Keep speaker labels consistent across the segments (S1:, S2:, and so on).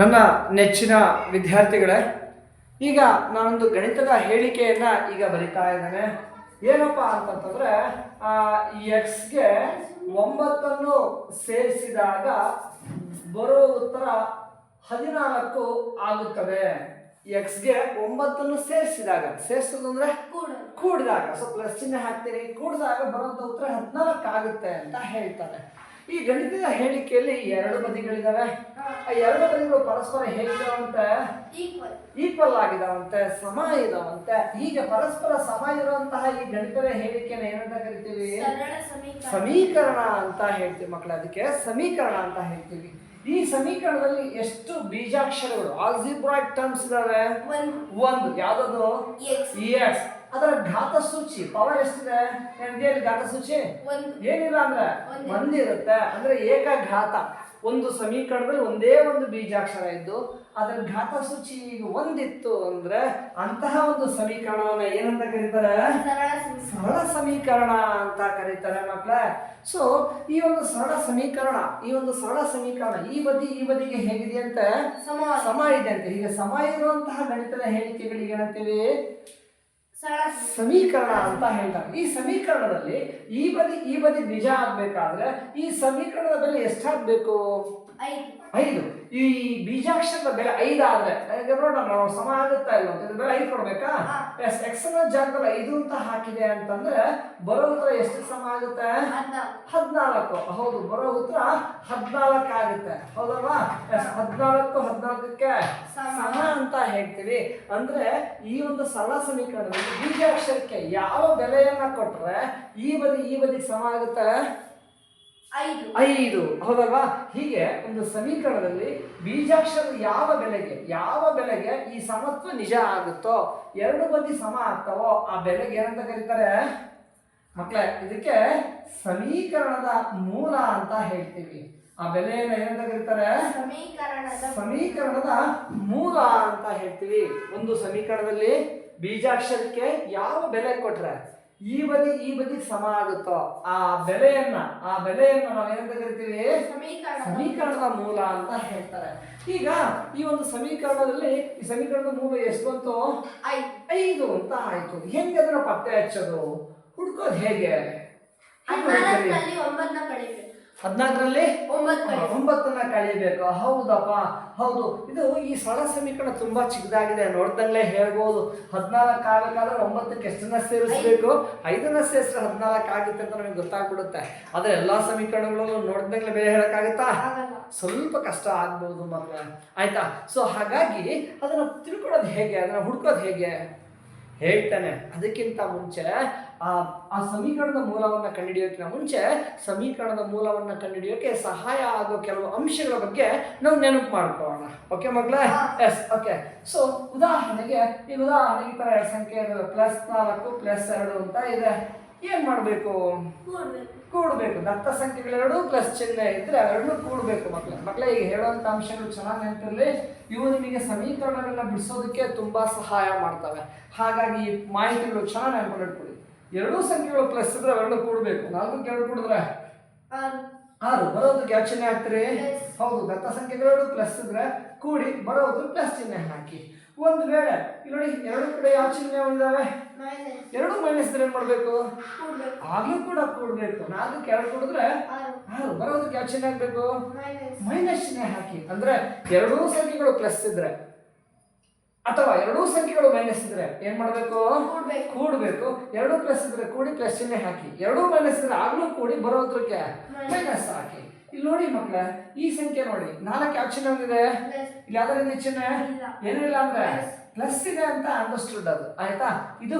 S1: ನನ್ನ ನೆಚ್ಚಿನ ವಿದ್ಯಾರ್ಥಿಗಳೇ ಈಗ ನಾನೊಂದು ಗಣಿತದ ಹೇಳಿಕೆಯನ್ನು ಈಗ ಬರಿತಾ ಇದ್ದೇನೆ. ಏನಪ್ಪ ಅಂತಂತಂದ್ರೆ ಎಕ್ಸ್ಗೆ ಒಂಬತ್ತನ್ನು ಸೇರಿಸಿದಾಗ ಬರೋ ಉತ್ತರ ಹದಿನಾಲ್ಕು ಆಗುತ್ತದೆ. ಎಕ್ಸ್ಗೆ ಒಂಬತ್ತನ್ನು ಸೇರಿಸಿದಾಗ
S2: ಸೇರಿಸೋದಂದ್ರೆ
S1: ಕೂಡಿದಾಗ ಸೊ ಪ್ಲಸ್ ಚಿಹ್ನೆ ಹಾಕ್ತೀರಿ ಕೂಡಿದಾಗ ಬರುವಂಥ ಉತ್ತರ ಹದಿನಾಲ್ಕು ಆಗುತ್ತೆ ಅಂತ ಹೇಳ್ತಾರೆ. ಈ ಗಣಿತದ ಹೇಳಿಕೆಯಲ್ಲಿ ಎರಡು ಬದಿಗಳಿದಾವೆ ಆ ಎರಡು ಬದಿಗಳು ಪರಸ್ಪರ ಹೇಗಿದಾವಂತೆ?
S2: ಈಕ್ವಲ್
S1: ಈಕ್ವಲ್ ಆಗಿದಾವಂತೆ ಸಮ ಇದಾವಂತೆ. ಹೀಗೆ ಪರಸ್ಪರ ಸಮ ಇರುವಂತಹ ಈ ಗಣಿತದ ಹೇಳಿಕೆನ ಏನಂತ ಕರಿತೀವಿ?
S2: ಸಮೀಕರಣ.
S1: ಅಂತ ಹೇಳ್ತೀವಿ ಮಕ್ಕಳ ಅದಕ್ಕೆ ಸಮೀಕರಣ ಅಂತ ಹೇಳ್ತೀವಿ. ಈ ಸಮೀಕರಣದಲ್ಲಿ ಎಷ್ಟು ಬೀಜಾಕ್ಷರಗಳು ಆಲ್ಜಿಬ್ರಾಯ್ಡ್ ಟರ್ಮ್ಸ್ ಇದಾವೆ?
S2: ಒಂದು.
S1: ಯಾವ್ದದು?
S2: ಎಕ್ಸ್
S1: ಅದರ ಘಾತ ಸೂಚಿ ಪವರ್ ಎಷ್ಟಿದೆ? ಏನಿದೆ ಘಾತ ಸೂಚಿ?
S2: ಒಂದು.
S1: ಏನಿಲ್ಲ ಅಂದ್ರೆ
S2: ಒಂದೇ.
S1: ಒಂದಿರುತ್ತೆ. ಅಂದ್ರೆ ಏಕ ಘಾತ ಒಂದು ಸಮೀಕರಣದಲ್ಲಿ ಒಂದೇ ಒಂದು ಬೀಜಾಕ್ಷರ ಇದ್ದು ಅದರ ಘಾತ ಸೂಚಿ ಈಗ ಒಂದಿತ್ತು ಅಂದ್ರೆ ಅಂತಹ ಒಂದು ಸಮೀಕರಣವನ್ನ ಏನಂತ ಕರೀತಾರೆ?
S2: ಸರಳ ಸಮೀಕರಣ.
S1: ಅಂತ ಕರೀತಾರೆ ಮಕ್ಕಳೇ ಸೊ ಈ ಒಂದು ಸರಳ ಸಮೀಕರಣ ಈ ಒಂದು ಸರಳ ಸಮೀಕರಣ ಈ ಬದಿ ಈ ಬದಿಗೆ ಹೇಗಿದೆಯಂತೆ?
S2: ಸಮ.
S1: ಸಮ ಇದೆ ಅಂತ. ಈಗ ಸಮ ಇರುವಂತಹ ಗಣಿತದ ಹೇಳಿಕೆಗಳಿಗೆ ಏನಂತೀವಿ? ಸಮೀಕರಣ ಅಂತ ಹೇಳ್ತಾರೆ. ಈ ಸಮೀಕರಣದಲ್ಲಿ ಈ ಬದಿ ಈ ಬದಿ ನಿಜ ಆಗ್ಬೇಕಾದ್ರೆ ಈ ಸಮೀಕರಣದ ಬೆಲೆ ಎಷ್ಟಾಗ್ಬೇಕು?
S2: ಐದು.
S1: ಐದು. ಈ ಬೀಜಾಕ್ಷರದ ಬೆಲೆ ಐದಾದ್ರೆ ಆದ್ರೆ ನೋಡೋಣ ನಾವು ಸಮ ಆಗುತ್ತಾ ಇಲ್ಲ ಅಂತ. ಬೆಲೆ ಐದು ಕೊಡ್ಬೇಕಾ. ಎಸ್ ಎಕ್ಸ್ನ ಜಾಗದಲ್ಲಿ ಐದು ಅಂತ ಹಾಕಿದೆ ಅಂತಂದ್ರೆ ಬರೋ ಉತ್ತರ ಎಷ್ಟು ಸಮ ಆಗುತ್ತೆ?
S2: ಹದಿನಾಲ್ಕು
S1: ಹದಿನಾಲ್ಕು ಹೌದು ಬರೋ ಉತ್ತರ ಹದಿನಾಲ್ಕು ಆಗುತ್ತೆ ಹೌದಲ್ವಾ ಹದಿನಾಲ್ಕು ಹದಿನಾಲ್ಕಕ್ಕೆ
S2: ಸಮ.
S1: ಅಂತ ಹೇಳ್ತೀವಿ. ಅಂದ್ರೆ ಈ ಒಂದು ಸರಳ ಸಮೀಕರಣದಲ್ಲಿ ಬೀಜಾಕ್ಷರಕ್ಕೆ ಯಾವ ಬೆಲೆಯನ್ನ ಕೊಟ್ರೆ ಈ ಬದಿ ಈ ಬದಿ ಸಮ ಆಗುತ್ತೆ?
S2: ಐದು.
S1: ಐದು. ಹೌದಲ್ವಾ? ಹೀಗೆ ಒಂದು ಸಮೀಕರಣದಲ್ಲಿ ಬೀಜಾಕ್ಷರ ಯಾವ ಬೆಲೆಗೆ ಯಾವ ಬೆಲೆಗೆ ಈ ಸಮತ್ವ ನಿಜ ಆಗುತ್ತೋ ಎರಡು ಬದಿ ಸಮ ಆಗ್ತಾವೋ ಆ ಬೆಲೆಗೆ ಏನಂತ ಕರೀತಾರೆ? ಮಕ್ಕಳೇ ಇದಕ್ಕೆ ಸಮೀಕರಣದ ಮೂಲ ಅಂತ ಹೇಳ್ತೀವಿ. ಆ ಬೆಲೆಯನ್ನು ಏನಂತ ಕರೀತಾರೆ?
S2: ಸಮೀಕರಣದ
S1: ಸಮೀಕರಣದ ಮೂಲ ಅಂತ ಹೇಳ್ತೀವಿ. ಒಂದು ಸಮೀಕರಣದಲ್ಲಿ ಬೀಜಾಕ್ಷರಕ್ಕೆ ಯಾವ ಬೆಲೆ ಕೊಟ್ರೆ ಈ ಬದಿ ಈ ಬದಿ ಸಮ ಆಗುತ್ತೋ ಆ ಬೆಲೆಯನ್ನ ಆ ಬೆಲೆಯನ್ನ ನಾವು ಏನಂತ ಕರಿತೀವಿ?
S2: ಸಮೀಕರಣ
S1: ಸಮೀಕರಣದ ಮೂಲ ಅಂತ ಹೇಳ್ತಾರೆ. ಈಗ ಈ ಒಂದು ಸಮೀಕರಣದಲ್ಲಿ ಈ ಸಮೀಕರಣದ ಮೂಲ ಎಷ್ಟು ಬಂತು?
S2: ಐದು.
S1: ಐದು ಅಂತ ಆಯ್ತು. ಹೆಂಗೆ ಅದನ್ನ ಪತ್ತೆ ಹಚ್ಚೋದು? ಹುಡ್ಕೋದು ಹೇಗೆ?
S2: ಹದಿನಾಲ್ಕರಲ್ಲಿ. ಒಂಬತ್ತನ್ನ ಕಳಿಬೇಕು.
S1: ಹೌದಪ್ಪ ಹೌದು. ಇದು ಈ ಸರಳ ಸಮೀಕರಣ ತುಂಬಾ ಚಿಕ್ಕದಾಗಿದೆ. ನೋಡ್ದಂಗ್ಲೇ ಹೇಳ್ಬೋದು. ಹದಿನಾಲ್ಕು ಆಗಬೇಕಾದ್ರೆ ಒಂಬತ್ತಕ್ಕೆ ಎಷ್ಟನ್ನ ಸೇರಿಸ್ಬೇಕು? ಐದನ್ನ ಸೇರಿಸಿದ್ರೆ ಹದಿನಾಲ್ಕು ಆಗುತ್ತೆ ಅಂತ ನಮಗೆ ಗೊತ್ತಾಗ್ಬಿಡುತ್ತೆ. ಆದ್ರೆ ಎಲ್ಲಾ ಸಮೀಕರಣಗಳಲ್ಲೂ ನೋಡ್ದಂಗ್ಲೇ ಬೇರೆ ಹೇಳಕ್ಕಾಗತ್ತಾ? ಸ್ವಲ್ಪ ಕಷ್ಟ ಆಗ್ಬೋದು ಮಕ್ಕಳ ಆಯ್ತಾ? ಸೊ ಹಾಗಾಗಿ ಅದನ್ನ ತಿಳ್ಕೊಳ್ಳೋದು ಹೇಗೆ? ಅದನ್ನ ಹುಡ್ಕೋದು ಹೇಗೆ? ಹೇಳ್ತಾನೆ. ಅದಕ್ಕಿಂತ ಮುಂಚೆ ಆ ಆ ಸಮೀಕರಣದ ಮೂಲವನ್ನು ಕಂಡುಹಿಡಿಯೋಕ್ಕಿಂತ ಮುಂಚೆ ಸಮೀಕರಣದ ಮೂಲವನ್ನು ಕಂಡುಹಿಡಿಯೋಕೆ ಸಹಾಯ ಆಗೋ ಕೆಲವು ಅಂಶಗಳ ಬಗ್ಗೆ ನಾವು ನೆನಪು ಮಾಡ್ಕೊಳ್ಳೋಣ. ಓಕೆ ಮಗಳೇ? ಎಸ್ ಓಕೆ ಸೊ ಉದಾಹರಣೆಗೆ ಈಗ ಉದಾಹರಣೆಗೆ ಈ ಥರ ಎರಡು ಸಂಖ್ಯೆ ಪ್ಲಸ್ ನಾಲ್ಕು ಪ್ಲಸ್ ಎರಡು ಅಂತ ಇದೆ. ಏನು ಮಾಡಬೇಕು?
S2: ಕೂಡ್ಬೇಕು.
S1: ದತ್ತ ಸಂಖ್ಯೆಗಳೆರಡು ಪ್ಲಸ್ ಚಿಹ್ನೆ ಇದ್ರೆ ಅವೆರಡೂ ಕೂಡಬೇಕು ಮಕ್ಕಳ ಮಕ್ಕಳೇ ಈಗ ಹೇಳುವಂಥ ಅಂಶಗಳು ಚೆನ್ನಾಗಿ ನೆನಪಿರಲಿ. ಇವು ನಿಮಗೆ ಸಮೀಕರಣಗಳನ್ನ ಬಿಡಿಸೋದಕ್ಕೆ ತುಂಬ ಸಹಾಯ ಮಾಡ್ತವೆ. ಹಾಗಾಗಿ ಈ ಮಾಹಿತಿಗಳು ಚೆನ್ನಾಗಿ ನೆನಪಿಟ್ಕೊಳ್ಳಿ ಎರಡೂ ಸಂಖ್ಯೆಗಳು ಪ್ಲಸ್ ಇದ್ರೆ ಅವೆರಡು ಕೂಡಬೇಕು. ನಾಲ್ಕು ಎರಡು ಕೂಡಿದ್ರೆ?
S2: ಆರು.
S1: ಬರೋದು ಬರೋದಕ್ಕೆ ಯಾವ ಚಿಹ್ನೆ ಹಾಕ್ತೀರಿ. ಹೌದು ದತ್ತ ಸಂಖ್ಯೆಗಳೆರಡು ಪ್ಲಸ್ ಇದ್ರೆ ಕೂಡಿ ಬರೋದು ಪ್ಲಸ್ ಚಿಹ್ನೆ ಹಾಕಿ. ಒಂದು ವೇಳೆ ಇಲ್ಲಿ ನೋಡಿ ಎರಡು ಕಡೆ ಯಾವ ಚಿಹ್ನೆ ಇದಾವೆ? ಎರಡು ಮೈನಸ್ ಇದ್ರೆ ಏನ್ ಮಾಡ್ಬೇಕು? ಆಗ್ಲೂ ಕೂಡ ಕೂಡಬೇಕು. ನಾಲ್ಕು ಎರಡು ಕೂಡಿದ್ರೆ
S2: ಆರು.
S1: ಬರೋದು ಬರೋದಕ್ಕೆ ಯಾವ ಚಿಹ್ನೆ ಹಾಕ್ಬೇಕು?
S2: ಮೈನಸ್
S1: ಚಿಹ್ನೆ ಹಾಕಿ. ಅಂದ್ರೆ ಎರಡೂ ಸಂಖ್ಯೆಗಳು ಪ್ಲಸ್ ಇದ್ರೆ ಅಥವಾ ಎರಡೂ ಸಂಖ್ಯೆಗಳು ಮೈನಸ್ ಇದ್ರೆ ಏನ್ ಮಾಡ್ಬೇಕು?
S2: ಕೂಡ್ಬೇಕು.
S1: ಎರಡು ಪ್ಲಸ್ ಇದ್ರೆ ಕೂಡಿ ಪ್ಲಸ್ ಚಿಹ್ನೆ ಹಾಕಿ. ಎರಡೂ ಮೈನಸ್ ಇದ್ರೆ ಆಗ್ಲೂ ಕೂಡಿ ಬರೋದ್ರಕ್ಕೆ ಮೈನಸ್ ಹಾಕಿ. ಇಲ್ಲಿ ನೋಡಿ ಮಕ್ಕಳ ಈ ಸಂಖ್ಯೆ ನೋಡಿ. ನಾಲ್ಕು ಯಾವ ಚಿಹ್ನೆ
S2: ಒಂದಿದೆ
S1: ಇಲ್ಲಿ ಯಾವ್ದಾರ ಚಿಹ್ನೆ?
S2: ಇಲ್ಲ.
S1: ಏನಿಲ್ಲ ಅಂದ್ರೆ ಪ್ಲಸ್ ಇದೆ ಅಂತ ಅಂಡರ್ಸ್ಟುಡ್ ಅದು. ಆಯ್ತಾ? ಇದು?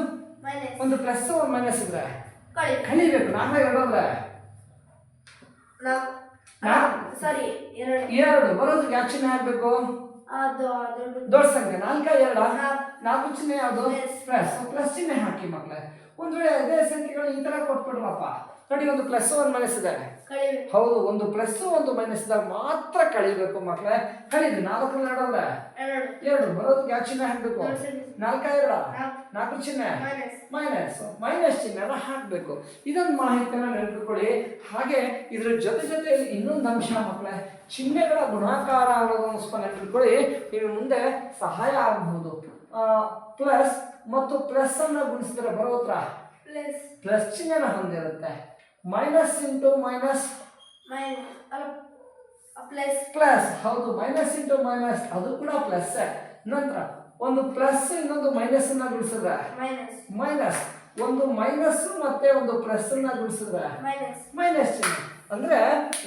S1: ಒಂದು ಪ್ಲಸ್ ಒಂದು ಮೈನಸ್ ಇದ್ರೆ ಕಳಿಬೇಕು. ನಾಲ್ಕು ಎರಡು ಅಂದ್ರೆ.
S2: ಸಾರಿ ಎರಡು.
S1: ಬರೋದಕ್ಕೆ ಯಾವ ಚಿಹ್ನೆ ಹಾಕ್ಬೇಕು?
S2: ದೊಡ್ಡ
S1: ಸಂಖ್ಯೆ ನಾಲ್ಕ ಎರಡ
S2: ನಾಲ್ಕು.
S1: ನಾಲ್ಕು ಚಿಹ್ನೆ ಯಾವುದು? ಪ್ಲಸ್ ಪ್ಲಸ್ ಚಿಹ್ನೆ ಹಾಕಿ ಮಕ್ಕಳೇ ಒಂದು ವೇಳೆ ಅದೇ ಸಂಖ್ಯೆಗಳು ಈ ತರ ಕೊಟ್ಬಿಡ್ರಪ್ಪ. ನೋಡಿ ಒಂದು ಪ್ಲಸ್ ಒಂದು ಮೈನಸ್ ಇದೆ. ಹೌದು ಒಂದು ಪ್ಲಸ್ ಒಂದು ಮೈನಸ್ ಇದ್ದಾಗ ಮಾತ್ರ ಕಳಿಬೇಕು ಮಕ್ಕಳೇ. ಕಳೀರಿ ನಾಲ್ಕು ನಾಡಲ್ಲ
S2: ಎರಡು.
S1: ಬರೋದು ಯಾವ ಚಿಹ್ನೆ ಹಾಕ್ಬೇಕು. ನಾಲ್ಕ ಎರಡ?
S2: ನಾಲ್ಕು.
S1: ಚಿಹ್ನೆ
S2: ಮೈನಸ್
S1: ಮೈನಸ್ ಚಿನ್ನ ಚಿಹ್ನೆನ ಹಾಕಬೇಕು. ಇದೊಂದು ಮಾಹಿತಿಯನ್ನು ನೆನಪಿಟ್ಕೊಳ್ಳಿ. ಹಾಗೆ ಇದ್ರ ಜೊತೆ ಜೊತೆಯಲ್ಲಿ ಇನ್ನೊಂದು ಅಂಶ ಮಕ್ಕಳೇ ಚಿಹ್ನೆಗಳ ಗುಣಾಕಾರ ಅನ್ನೋದನ್ನು ನೆನಪಿಟ್ಕೊಳ್ಳಿ. ನೀವು ಮುಂದೆ ಸಹಾಯ ಆಗಬಹುದು. ಪ್ಲಸ್ ಮತ್ತು ಪ್ಲಸ್ ಅನ್ನ ಗುಣಿಸಿದ್ರೆ ಬರೋ ಉತ್ತರ?
S2: ಪ್ಲಸ್
S1: ಪ್ಲಸ್ ಚಿಹ್ನೆನ ಹೊಂದಿರುತ್ತೆ. Minus into minus
S2: plus
S1: plus ಹೌದು ಮೈನಸ್ ಇಂಟು ಮೈನಸ್ ಅದು ಕೂಡ ಪ್ಲಸ್ ನಂತರ ಒಂದು ಪ್ಲಸ್ ಇನ್ನೊಂದು ಮೈನಸ್ ಅನ್ನ ಗುಡಿಸಿದ್ರೆ
S2: ಮೈನಸ್
S1: ಒಂದು ಮೈನಸ್ ಮತ್ತೆ ಒಂದು ಪ್ಲಸ್ ಅನ್ನ ಗುಡಿಸಿದ್ರೆ
S2: ಮೈನಸ್
S1: ಚಿಹ್ನೆ. ಅಂದ್ರೆ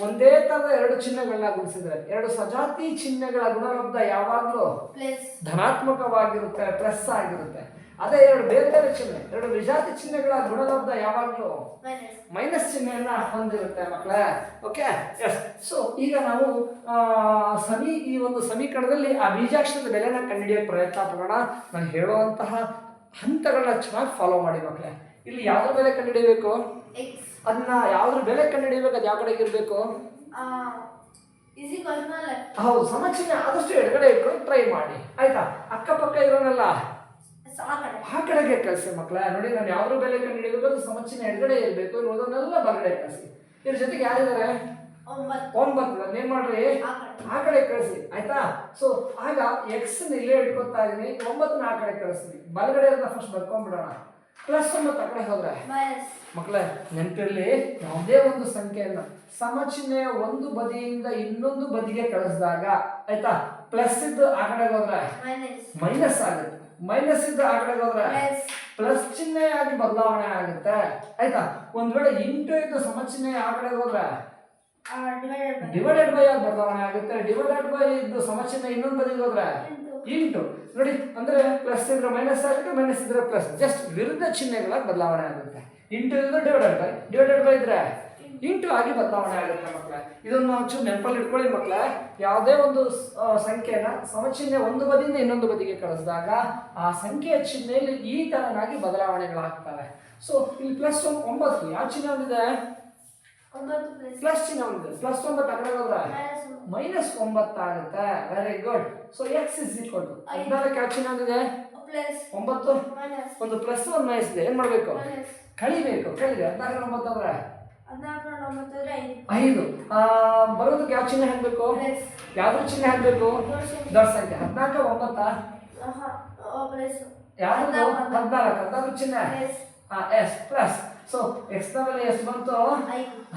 S1: ಒಂದೇ ತರದ ಎರಡು ಚಿಹ್ನೆಗಳನ್ನ ಗುಡಿಸಿದ್ರೆ ಎರಡು ಸಜಾತಿ ಚಿಹ್ನೆಗಳ ಗುಣಲಬ್ಧ ಯಾವಾಗಲೂ?
S2: ಪ್ಲಸ್
S1: ಧನಾತ್ಮಕವಾಗಿರುತ್ತೆ ಪ್ಲಸ್ ಆಗಿರುತ್ತೆ. ಅದೇ ಎರಡು ಬೇರೆ ಬೇರೆ ಚಿಹ್ನೆ ಎರಡು ವಿಜಾತಿ ಚಿಹ್ನೆಗಳ ಗುಣಲಬ್ಧ ಯಾವಾಗಲೂ
S2: ಮೈನಸ್.
S1: ಚಿಹ್ನೆಯನ್ನ ಹೊಂದಿರುತ್ತೆ ಮಕ್ಕಳೇ. ಓಕೆ ಎಸ್ ಸೊ ಈಗ ನಾವು ಸಮಿ ಈ ಒಂದು ಸಮೀಕರಣದಲ್ಲಿ ಆ ಬೀಜಾಕ್ಷರದ ಬೆಲೆನ ಕಂಡುಹಿಡಿಯೋ ಪ್ರಯತ್ನ ಪಡೋಣ ನಾನು ಹೇಳುವಂತಹ ಹಂತಗಳನ್ನ ಚೆನ್ನಾಗಿ ಫಾಲೋ ಮಾಡಿ ಮಕ್ಕಳೇ. ಇಲ್ಲಿ ಯಾವ್ದು ಬೆಲೆ ಕಂಡುಹಿಡಿಯಬೇಕು ಅದನ್ನ ಯಾವ್ದ್ರ ಬೆಲೆ ಕಂಡುಹಿಡಿಯಬೇಕು ಅದು ಯಾವ ಕಡೆಗೆ ಇರಬೇಕು? ಹೌದು ಸಮಚಿಹ್ನೆ ಆದಷ್ಟು ಎಡಗಡೆ ಇಟ್ಕೊಂಡು ಟ್ರೈ ಮಾಡಿ. ಆಯ್ತಾ? ಅಕ್ಕಪಕ್ಕ ಇರೋನೆಲ್ಲ?
S2: ಆ ಕಡೆ
S1: ಕಡೆಗೆ ಕಳಿಸಿ ಮಕ್ಕಳೇ ನೋಡಿ ನಾನು ಯಾವ್ದ್ರ ಬೆಲೆ ಕಂಡುಹಿಡಿಯಬೇಕು ಅದು ಸಮಚಿಹ್ನೆ ಎಡಗಡೆ ಇರಬೇಕು. ಇರೋದನ್ನೆಲ್ಲ ಬರಗಡೆ ಕಳಿಸಿ. ಇದ್ರ ಜೊತೆಗೆ ಯಾರಿದ್ದಾರೆ?
S2: ಒಂಬತ್ತು.
S1: ಅದನ್ನ ಏನ್ ಮಾಡ್ರಿ?
S2: ಆ ಕಡೆ.
S1: ಕಳಿಸಿ. ಆಯ್ತಾ? ಸೊ ಆಗ ಎಕ್ಸ್ ಇಲ್ಲೇ ಇಟ್ಕೊತಾ ಇದೀನಿ. ಒಂಬತ್ತನ್ನ ಆ ಕಡೆ ಕಳಿಸ್ತೀನಿ. ಬಲಗಡೆ ಇರೋದ ಫಸ್ಟ್ ಬರ್ಕೊಂಡ್ಬಿಡೋಣ ಪ್ಲಸ್ ಒಂಬತ್ತು ಆ ಕಡೆ ಹೋದ್ರೆ. ಮಕ್ಕಳೇ ನೆನಪಿರಲಿ? ಯಾವುದೇ ಒಂದು ಸಂಖ್ಯೆಯನ್ನ. ಸಮಚಿಹ್ನೆಯ ಒಂದು ಬದಿಯಿಂದ ಇನ್ನೊಂದು ಬದಿಗೆ ಕಳಿಸಿದಾಗ ಆಯ್ತಾ? ಪ್ಲಸ್ ಇದ್ದು ಆ ಕಡೆ ಹೋದ್ರೆ?
S2: ಮೈನಸ್
S1: ಆಗುತ್ತೆ. ಮೈನಸ್ ಇದ್ದ ಆ ಕಡೆಗೆ ಹೋದ್ರೆ
S2: ಪ್ಲಸ್
S1: ಚಿಹ್ನೆ ಚಿಹ್ನೆಯಾಗಿ ಬದಲಾವಣೆ ಆಗುತ್ತೆ. ಆಯ್ತಾ? ಒಂದ್ ವೇಳೆ ಇಂಟು ಇದ್ದು ಸಮಚಿಹ್ನೆ ಆ ಕಡೆಗೆ ಹೋದ್ರೆ
S2: ಡಿವೈಡೆಡ್ ಬೈ
S1: ಆಗಿ ಬದಲಾವಣೆ ಆಗುತ್ತೆ. ಡಿವೈಡೆಡ್ ಬೈ ಇದ್ದು ಸಮಚಿಹ್ನೆ ಇನ್ನೊಂದು ಬದಿಗೆ ಹೋದ್ರೆ ಇಂಟು. ನೋಡಿ ಅಂದ್ರೆ ಪ್ಲಸ್ ಇದ್ರೆ ಮೈನಸ್ ಆಗುತ್ತೆ ಮೈನಸ್ ಇದ್ರೆ ಪ್ಲಸ್ ಜಸ್ಟ್ ವಿರುದ್ಧ ಚಿಹ್ನೆಗಳಾಗಿ ಬದಲಾವಣೆ ಆಗುತ್ತೆ. ಇಂಟು ಇದ್ರೆ ಡಿವೈಡೆಡ್ ಬೈ ಡಿವೈಡೆಡ್ ಬೈ ಇದ್ರೆ ಇಂಟು ಆಗಿ ಬದಲಾವಣೆ ಆಗುತ್ತೆ ಮಕ್ಕಳೇ ಇದನ್ನು ಒಂಚೂರು ನೆನಪಲ್ಲಿ ಇಟ್ಕೊಳ್ಳಿ ಮಕ್ಕಳೇ ಯಾವುದೇ ಒಂದು ಸಂಖ್ಯೆನ ಸಮಚಿಹ್ನೆ ಒಂದು ಬದಿಯಿಂದ ಇನ್ನೊಂದು ಬದಿಗೆ ಕಳಿಸಿದಾಗ ಆ ಸಂಖ್ಯೆಯ ಚಿಹ್ನೆಯಲ್ಲಿ ಈ ತರನಾಗಿ ಬದಲಾವಣೆಗಳಾಗ್ತವೆ. ಸೊ ಇಲ್ಲಿ ಪ್ಲಸ್ ಒಂಬತ್ತು ಯಾವ ಚಿಹ್ನೆ
S2: ಒಂದಿದೆ? ಪ್ಲಸ್
S1: ಚಿಹ್ನೆ ಒಂದಿದೆ. ಪ್ಲಸ್ ಒಂಬತ್ತು ಕಡೆ
S2: minus
S1: ಒಂಬತ್ತಾಗುತ್ತೆ very good so x is equal to ಹದಿನಾಲ್ಕು ಯಾವ ಚಿಹ್ನೆ
S2: ಒಂದಿದೆ?
S1: ಒಂಬತ್ತು. ಒಂದು ಪ್ಲಸ್ ಒಂದು ಮೈನಸ್ ಇದೆ. ಏನ್ ಮಾಡ್ಬೇಕು? ಕಳಿಬೇಕು. ಕಳಿದೆ. ಹದಿನಾಲ್ಕು ಒಂಬತ್ತು ಅಂದ್ರೆ?
S2: ಐದು.
S1: ಬರೋದಕ್ಕೆ ಯಾವ ಚಿಹ್ನೆ ಹಾಕ್ಬೇಕು?
S2: ಯಾವ್ದ್ರ
S1: ಯಾವ್ದು ಚಿಹ್ನೆ ಹಾಕ್ಬೇಕು?
S2: ದೊಡ್ಡ ಸಂಖ್ಯೆ.
S1: ಹದಿನಾಲ್ಕು ಒಂಬತ್ತ?
S2: ಯಾರು
S1: ಯಾವುದು.
S2: ಹದಿನಾಲ್ಕು
S1: ಹದಿನಾಲ್ಕು. ಚಿಹ್ನೆ. ಎಸ್ ಪ್ಲಸ್ ಸೊ ಎಕ್ಸ್ನ ಬೆಲೆ ಎಷ್ಟು ಬಂತು?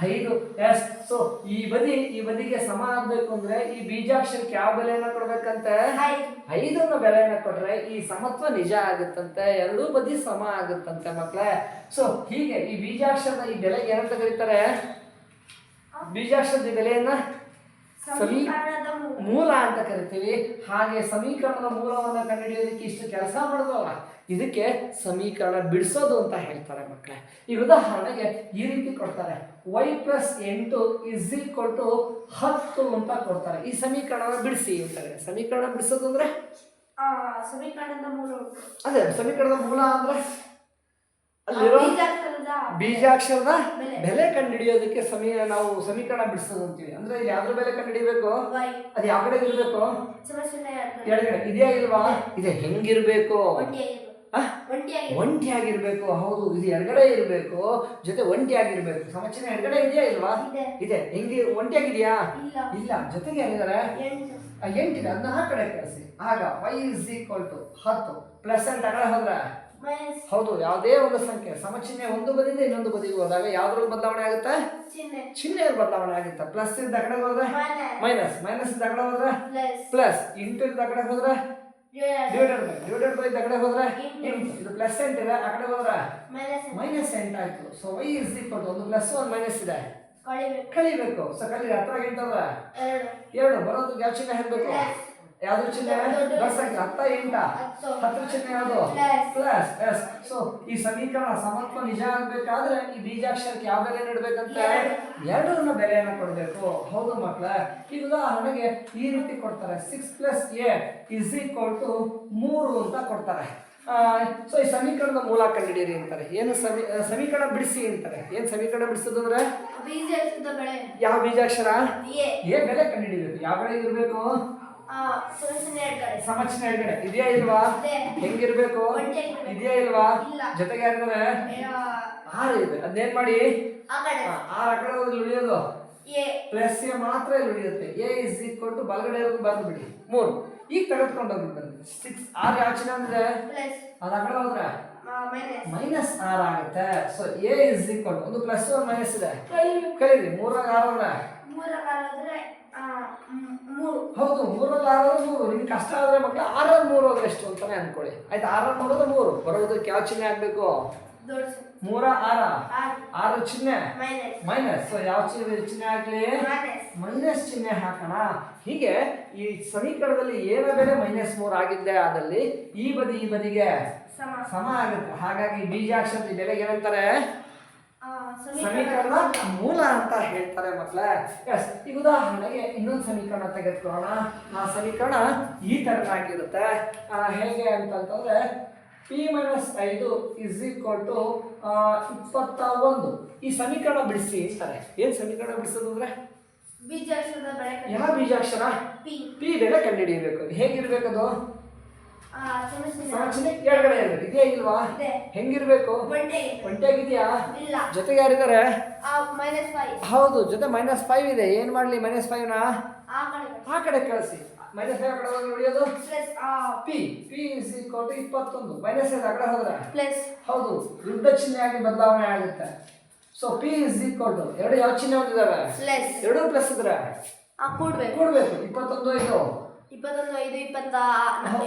S2: ಐದು.
S1: ಎಸ್ ಸೊ ಈ ಬದಿ ಈ ಬದಿಗೆ ಸಮ ಆಗ್ಬೇಕು ಅಂದ್ರೆ ಈ ಬೀಜಾಕ್ಷರಕ್ಕೆ ಯಾವ ಬೆಲೆಯನ್ನ ಕೊಡ್ಬೇಕಂತೆ?
S2: ಐದು
S1: ಐದನ್ನ ಬೆಲೆಯನ್ನ ಕೊಟ್ರೆ ಈ ಸಮತ್ವ ನಿಜ ಆಗುತ್ತಂತೆ. ಎರಡೂ ಬದಿ ಸಮ ಆಗುತ್ತಂತೆ ಮಕ್ಕಳೇ ಸೊ ಹೀಗೆ ಈ ಬೀಜಾಕ್ಷರದ ಈ ಬೆಲೆಗೆ ಏನಂತ ಕರೀತಾರೆ? ಬೀಜಾಕ್ಷರದ ಬೆಲೆಯನ್ನ
S2: ಸಮೀಕರಣದ ಮೂಲ.
S1: ಅಂತ ಕರಿತೀವಿ. ಹಾಗೆ ಸಮೀಕರಣದ ಮೂಲವನ್ನು ಕಂಡುಹಿಡಿಯೋದಕ್ಕೆ ಇಷ್ಟು ಕೆಲಸ ಮಾಡೋದಲ್ಲ. ಇದಕ್ಕೆ ಸಮೀಕರಣ ಬಿಡಿಸೋದು ಅಂತ ಹೇಳ್ತಾರೆ ಮಕ್ಕಳೇ. ಈ ಉದಾಹರಣೆಗೆ ಈ ರೀತಿ ಕೊಡ್ತಾರೆ. ವೈ ಪ್ಲಸ್ ಎಂಟು ಇಸ್ ಈಕ್ವಲ್ ಟು ಹತ್ತು ಅಂತ ಕೊಡ್ತಾರೆ. ಈ ಸಮೀಕರಣ ಬಿಡಿಸಿ ಅಂತಾರೆ ಸಮೀಕರಣ ಬಿಡಿಸೋದು ಅಂದ್ರೆ?
S2: ಸಮೀಕರಣದ ಮೂಲ.
S1: ಅದೇ ಸಮೀಕರಣದ ಮೂಲ ಅಂದ್ರೆ? ಅಲ್ಲಿರೋ
S2: ಬೀಜಾಕ್ಷರದ ಬೆಲೆ.
S1: ಕಂಡು ಹಿಡಿಯೋದಕ್ಕೆ ಸಮೀ ನಾವು ಸಮೀಕರಣ ಬಿಡಿಸೋದು ಅಂತೀವಿ. ಅಂದ್ರೆ ಯಾವ್ದ್ರ ಬೆಲೆ ಕಂಡು
S2: ಹಿಡಿಬೇಕು
S1: ಅದು ಯಾವ ಕಡೆ ಇರ್ಬೇಕು? ಎಡಗಡೆ ಇದೆಯಾ ಇಲ್ವಾ? ಇದೆ. ಹೆಂಗಿರ್ಬೇಕು? ಒಂಟಿ
S2: ಆಗಿರ್ಬೇಕು.
S1: ಒಂಟಿಯಾಗಿರ್ಬೇಕು ಹೌದು. ಇದು ಎಡಗಡೆ ಇರ್ಬೇಕು. ಜೊತೆ ಒಂಟಿಯಾಗಿರ್ಬೇಕು ಸಮಚನ ಎಡಗಡೆ ಇದೆಯಾ ಇಲ್ವಾ?
S2: ಇದೆ.
S1: ಹೆಂಗ ಒಂಟಿಯಾಗಿದೆಯಾ
S2: ಇಲ್ಲ.
S1: ಜೊತೆಗೆ ಏನಿದ್ದಾರೆ ಎಂಟಿದೆ. ಅದನ್ನ ಆ ಕಡೆ ಕಳಿಸಿ. ಆಗ ವೈ ಇಸ್ ಈಕ್ವಲ್ ಟು ಹತ್ತು. ಪ್ಲಸ್ ಅಂತ ಕಡೆ ಹೋದ್ರೆ? ಹೌದು ಯಾವುದೇ ಒಂದು ಸಂಖ್ಯೆ ಸಮಚಿಹ್ನೆ ಒಂದು ಬದಿಯಿಂದ ಇನ್ನೊಂದು ಬದಿಗೆ ಹೋದಾಗ ಯಾವ್ದ್ರಲ್ಲಿ ಬದಲಾವಣೆ ಆಗುತ್ತೆ?
S2: ಚಿಹ್ನೆ.
S1: ಚಿಹ್ನೆ ಬದಲಾವಣೆ ಆಗುತ್ತೆ ಪ್ಲಸ್ ಇದ್ದ ಕಡೆ ಹೋದ್ರೆ?
S2: ಮೈನಸ್
S1: ಮೈನಸ್ ಇಂದ ಕಡೆ ಹೋದ್ರೆ?
S2: ಪ್ಲಸ್
S1: ಇಂಟು ಇದ್ದ ಕಡೆ ಹೋದ್ರೆ?
S2: ಡಿವೈಡೆಡ್
S1: ಬೈ ಡಿವೈಡೆಡ್ ಬೈ ಕಡೆ ಹೋದ್ರೆ? ಇದು ಪ್ಲಸ್ ಎಂಟ್ ಇದೆ ಆ ಕಡೆ ಹೋದ್ರೆ?
S2: ಮೈನಸ್
S1: ಎಂಟ್ ಆಯ್ತು. ಸೊ ವೈ ಇಸ್ ಈಕ್ವಲ್ ಒಂದು ಪ್ಲಸ್ ಒಂದು ಮೈನಸ್ ಇದೆ.
S2: ಕಳಿಬೇಕು.
S1: ಸೊ ಕಲಿ ಹತ್ರ ಎಂಟದ
S2: ಎರಡು.
S1: ಬರೋದು ಯಾವ ಚಿಹ್ನೆ. ಯಾವ್ದು ಚಿಹ್ನೆ?
S2: ದೊಡ್ಡ
S1: ಸಂಖ್ಯೆ ಹತ್ತ ಎಂಟ
S2: ಹತ್ತು.
S1: ಚಿಹ್ನೆ ಯಾವುದು. ಪ್ಲಸ್. ಎಸ್ ಸೊ ಈ ಸಮೀಕರಣ ಸಮತ್ವ ನಿಜ ಆಗ್ಬೇಕಾದ್ರೆ ಈ ಬೀಜಾಕ್ಷರಕ್ಕೆ ಯಾವ ಬೆಲೆ ನೀಡಬೇಕಂತ ಎರಡರನ್ನ ಬೆಲೆಯನ್ನು ಕೊಡಬೇಕು. ಹೌದು ಮಕ್ಕಳ ಈಗ ಉದಾಹರಣೆಗೆ ಈ ರೀತಿ ಕೊಡ್ತಾರೆ. Six plus a is equal to ಮೂರು ಅಂತ ಕೊಡ್ತಾರೆ. ಸೊ ಈ ಸಮೀಕರಣದ ಮೂಲ ಕಂಡುಹಿಡಿಯಿರಿ ಅಂತಾರೆ. ಏನು ಸಮೀ ಸಮೀಕರಣ ಬಿಡಿಸಿ ಅಂತಾರೆ. ಏನು ಸಮೀಕರಣ ಬಿಡಿಸೋದು ಅಂದ್ರೆ? ಯಾವ ಬೀಜಾಕ್ಷರ? ಏ ಬೆಲೆ ಕಂಡುಹಿಡಿಬೇಕು. ಯಾವ ಬೆಳೆ ಇರಬೇಕು? ಸಮಚಿನ ಎಡಗಡೆ ಇದೆಯಾ ಇಲ್ವಾ? ಹೆಂಗಿರಬೇಕು? ಇದೆಯಾ ಇಲ್ವಾ. ಜೊತೆಗೆ ಯಾರಿದ್ದಾರೆ? ಆರು ಇದೆ. ಅದೇನ್ ಮಾಡಿ? ಆರು ಆ ಕಡೆ ಹೋದ್ರೆ ಉಳಿಯೋದು ಪ್ಲಸ್ ಎ ಮಾತ್ರ ಇಲ್ಲಿ ಉಳಿಯುತ್ತೆ ಎ ಇಸ್ ಈಕ್ವಲ್ ಟು ಬಲಗಡೆ ಇರೋದು ಬರೆದು ಬಿಡಿ ಮೂರು. ಈಗ ತೆಗೆದುಕೊಂಡು ಹೋಗ್ಬಿಟ್ಟು ಸಿಕ್ಸ್ ಆರ್ ಯಾವ ಚಿಹ್ನೆ ಅಂದ್ರೆ ಅದು ಆ ಕಡೆ ಹೋದ್ರೆ?
S2: ಮೈನಸ್
S1: ಮೈನಸ್ ಆರ್ ಆಗುತ್ತೆ. ಸೊ ಎ ಇಸ್ ಈಕ್ವಲ್ ಒಂದು ಪ್ಲಸ್ ಒಂದು ಮೈನಸ್ ಇದೆ. ಕಲೀರಿ ಮೂರಾಗ ಆರು ಅಂದ್ರೆ ಹೌದು ಮೂರಲ್ಲಿ ಆರು ಮೂರು. ನಿಮ್ಗೆ ಕಷ್ಟ ಆದ್ರೆ ಮಕ್ಕಳು ಆರಲ್ಲಿ ಮೂರು ಹೋದ್ರೆ ಎಷ್ಟು ಅಂತಾನೆ ಅನ್ಕೊಳ್ಳಿ. ಆಯ್ತು ಆರಲ್ಲಿ ಮೂರು ಮೂರು. ಬರೋದಕ್ಕೆ ಯಾವ ಚಿಹ್ನೆ ಆಗ್ಬೇಕು? ಮೂರ ಆರ?
S2: ಆರ್.
S1: ಚಿಹ್ನೆ?
S2: ಮೈನಸ್.
S1: ಸೊ ಯಾವ ಚಿಹ್ನೆ ಚಿಹ್ನೆ ಆಗ್ಲಿ?
S2: ಮೈನಸ್.
S1: ಚಿಹ್ನೆ ಹಾಕೋಣ. ಹೀಗೆ ಈ ಸಮೀಕರಣದಲ್ಲಿ ಏನ ಬೆಲೆ ಮೈನಸ್ ಮೂರು ಆಗಿದ್ದೆ ಆದಲ್ಲಿ ಈ ಬದಿ ಈ ಬದಿಗೆ
S2: ಸಮ.
S1: ಸಮ ಆಗುತ್ತೆ. ಹಾಗಾಗಿ ಬೀಜಾಕ್ಷರದ ಬೆಲೆ ಏನಂತಾರೆ? ಸಮೀಕರಣ ಮೂಲ ಅಂತ ಹೇಳ್ತಾರೆ ಮಕ್ಕಳೇ ಎಸ್ ಈಗ ಉದಾಹರಣೆಗೆ ಇನ್ನೊಂದು ಸಮೀಕರಣ ತೆಗೆದುಕೊಳ್ಳೋಣ. ಆ ಸಮೀಕರಣ ಈ ತರನಾಗಿರುತ್ತೆ. ಆ, ಹೇಗೆ ಅಂತಂತಂದರೆ ಪಿ ಮೈನಸ್ ಐದು ಇಸ್ ಈಕ್ವಲ್ ಟು ಇಪ್ಪತ್ತ ಒಂದು. ಈ ಸಮೀಕರಣ ಬಿಡಿಸಿ ಅಂತಾರೆ. ಏನು ಸಮೀಕರಣ ಬಿಡಿಸೋದು ಅಂದ್ರೆ? ಯಾವ ಬೀಜಾಕ್ಷರ?
S2: ಪಿ
S1: ಪಿ ಬೆಲೆ ಕಂಡುಹಿಡಿಯಬೇಕು ಹೇಗಿರ್ಬೇಕದು? ಸಮಚಿಹ್ನೆ ಎಡಗಡೆ ಇರ್ಬೇಕು. ಇದೆಯಾ ಇಲ್ವಾ?
S2: ಇದೆ.
S1: ಹೆಂಗಿರ್ಬೇಕು?
S2: ಒಂಟೆ
S1: ಒಂಟಿಯಾಗಿದೆಯಾ
S2: ಇಲ್ಲ.
S1: ಜೊತೆಗೆ ಯಾರಿದ್ದಾರೆ? ಹೌದು ಜೊತೆ ಮೈನಸ್ ಫೈವ್ ಇದೆ. ಏನ್ ಮಾಡ್ಲಿ ಮೈನಸ್ ಫೈವ್ನ?
S2: ಆ ಕಡೆ
S1: ಆ ಕಡೆ ಕಳಿಸಿ. ಮೈನಸ್ ಫೈವ್ ಕಡೆ ಹೋಗಿ ಉಳಿಯೋದು? P p is equal to ಇಪ್ಪತ್ತೊಂದು. ಮೈನಸ್ ಆ ಕಡೆ ಹೋದ್ರೆ?
S2: ಪ್ಲಸ್
S1: ಹೌದು ಯುದ್ಧ ಚಿಹ್ನೆಯಾಗಿ ಬದಲಾವಣೆ ಆಗುತ್ತೆ. So p is equal to ಎರಡು ಯಾವ ಚಿಹ್ನೆ
S2: ಪ್ಲಸ್
S1: ಎರಡು ಪ್ಲಸ್ ಇದ್ರೆ?
S2: ಆ ಕೂಡಬೇಕು.
S1: ಕೂಡಬೇಕು. ಇಪ್ಪತ್ತೊಂದು ಐದು
S2: ಇಪ್ಪತ್ತೊಂದು ಐದು ಇಪ್ಪತ್ತ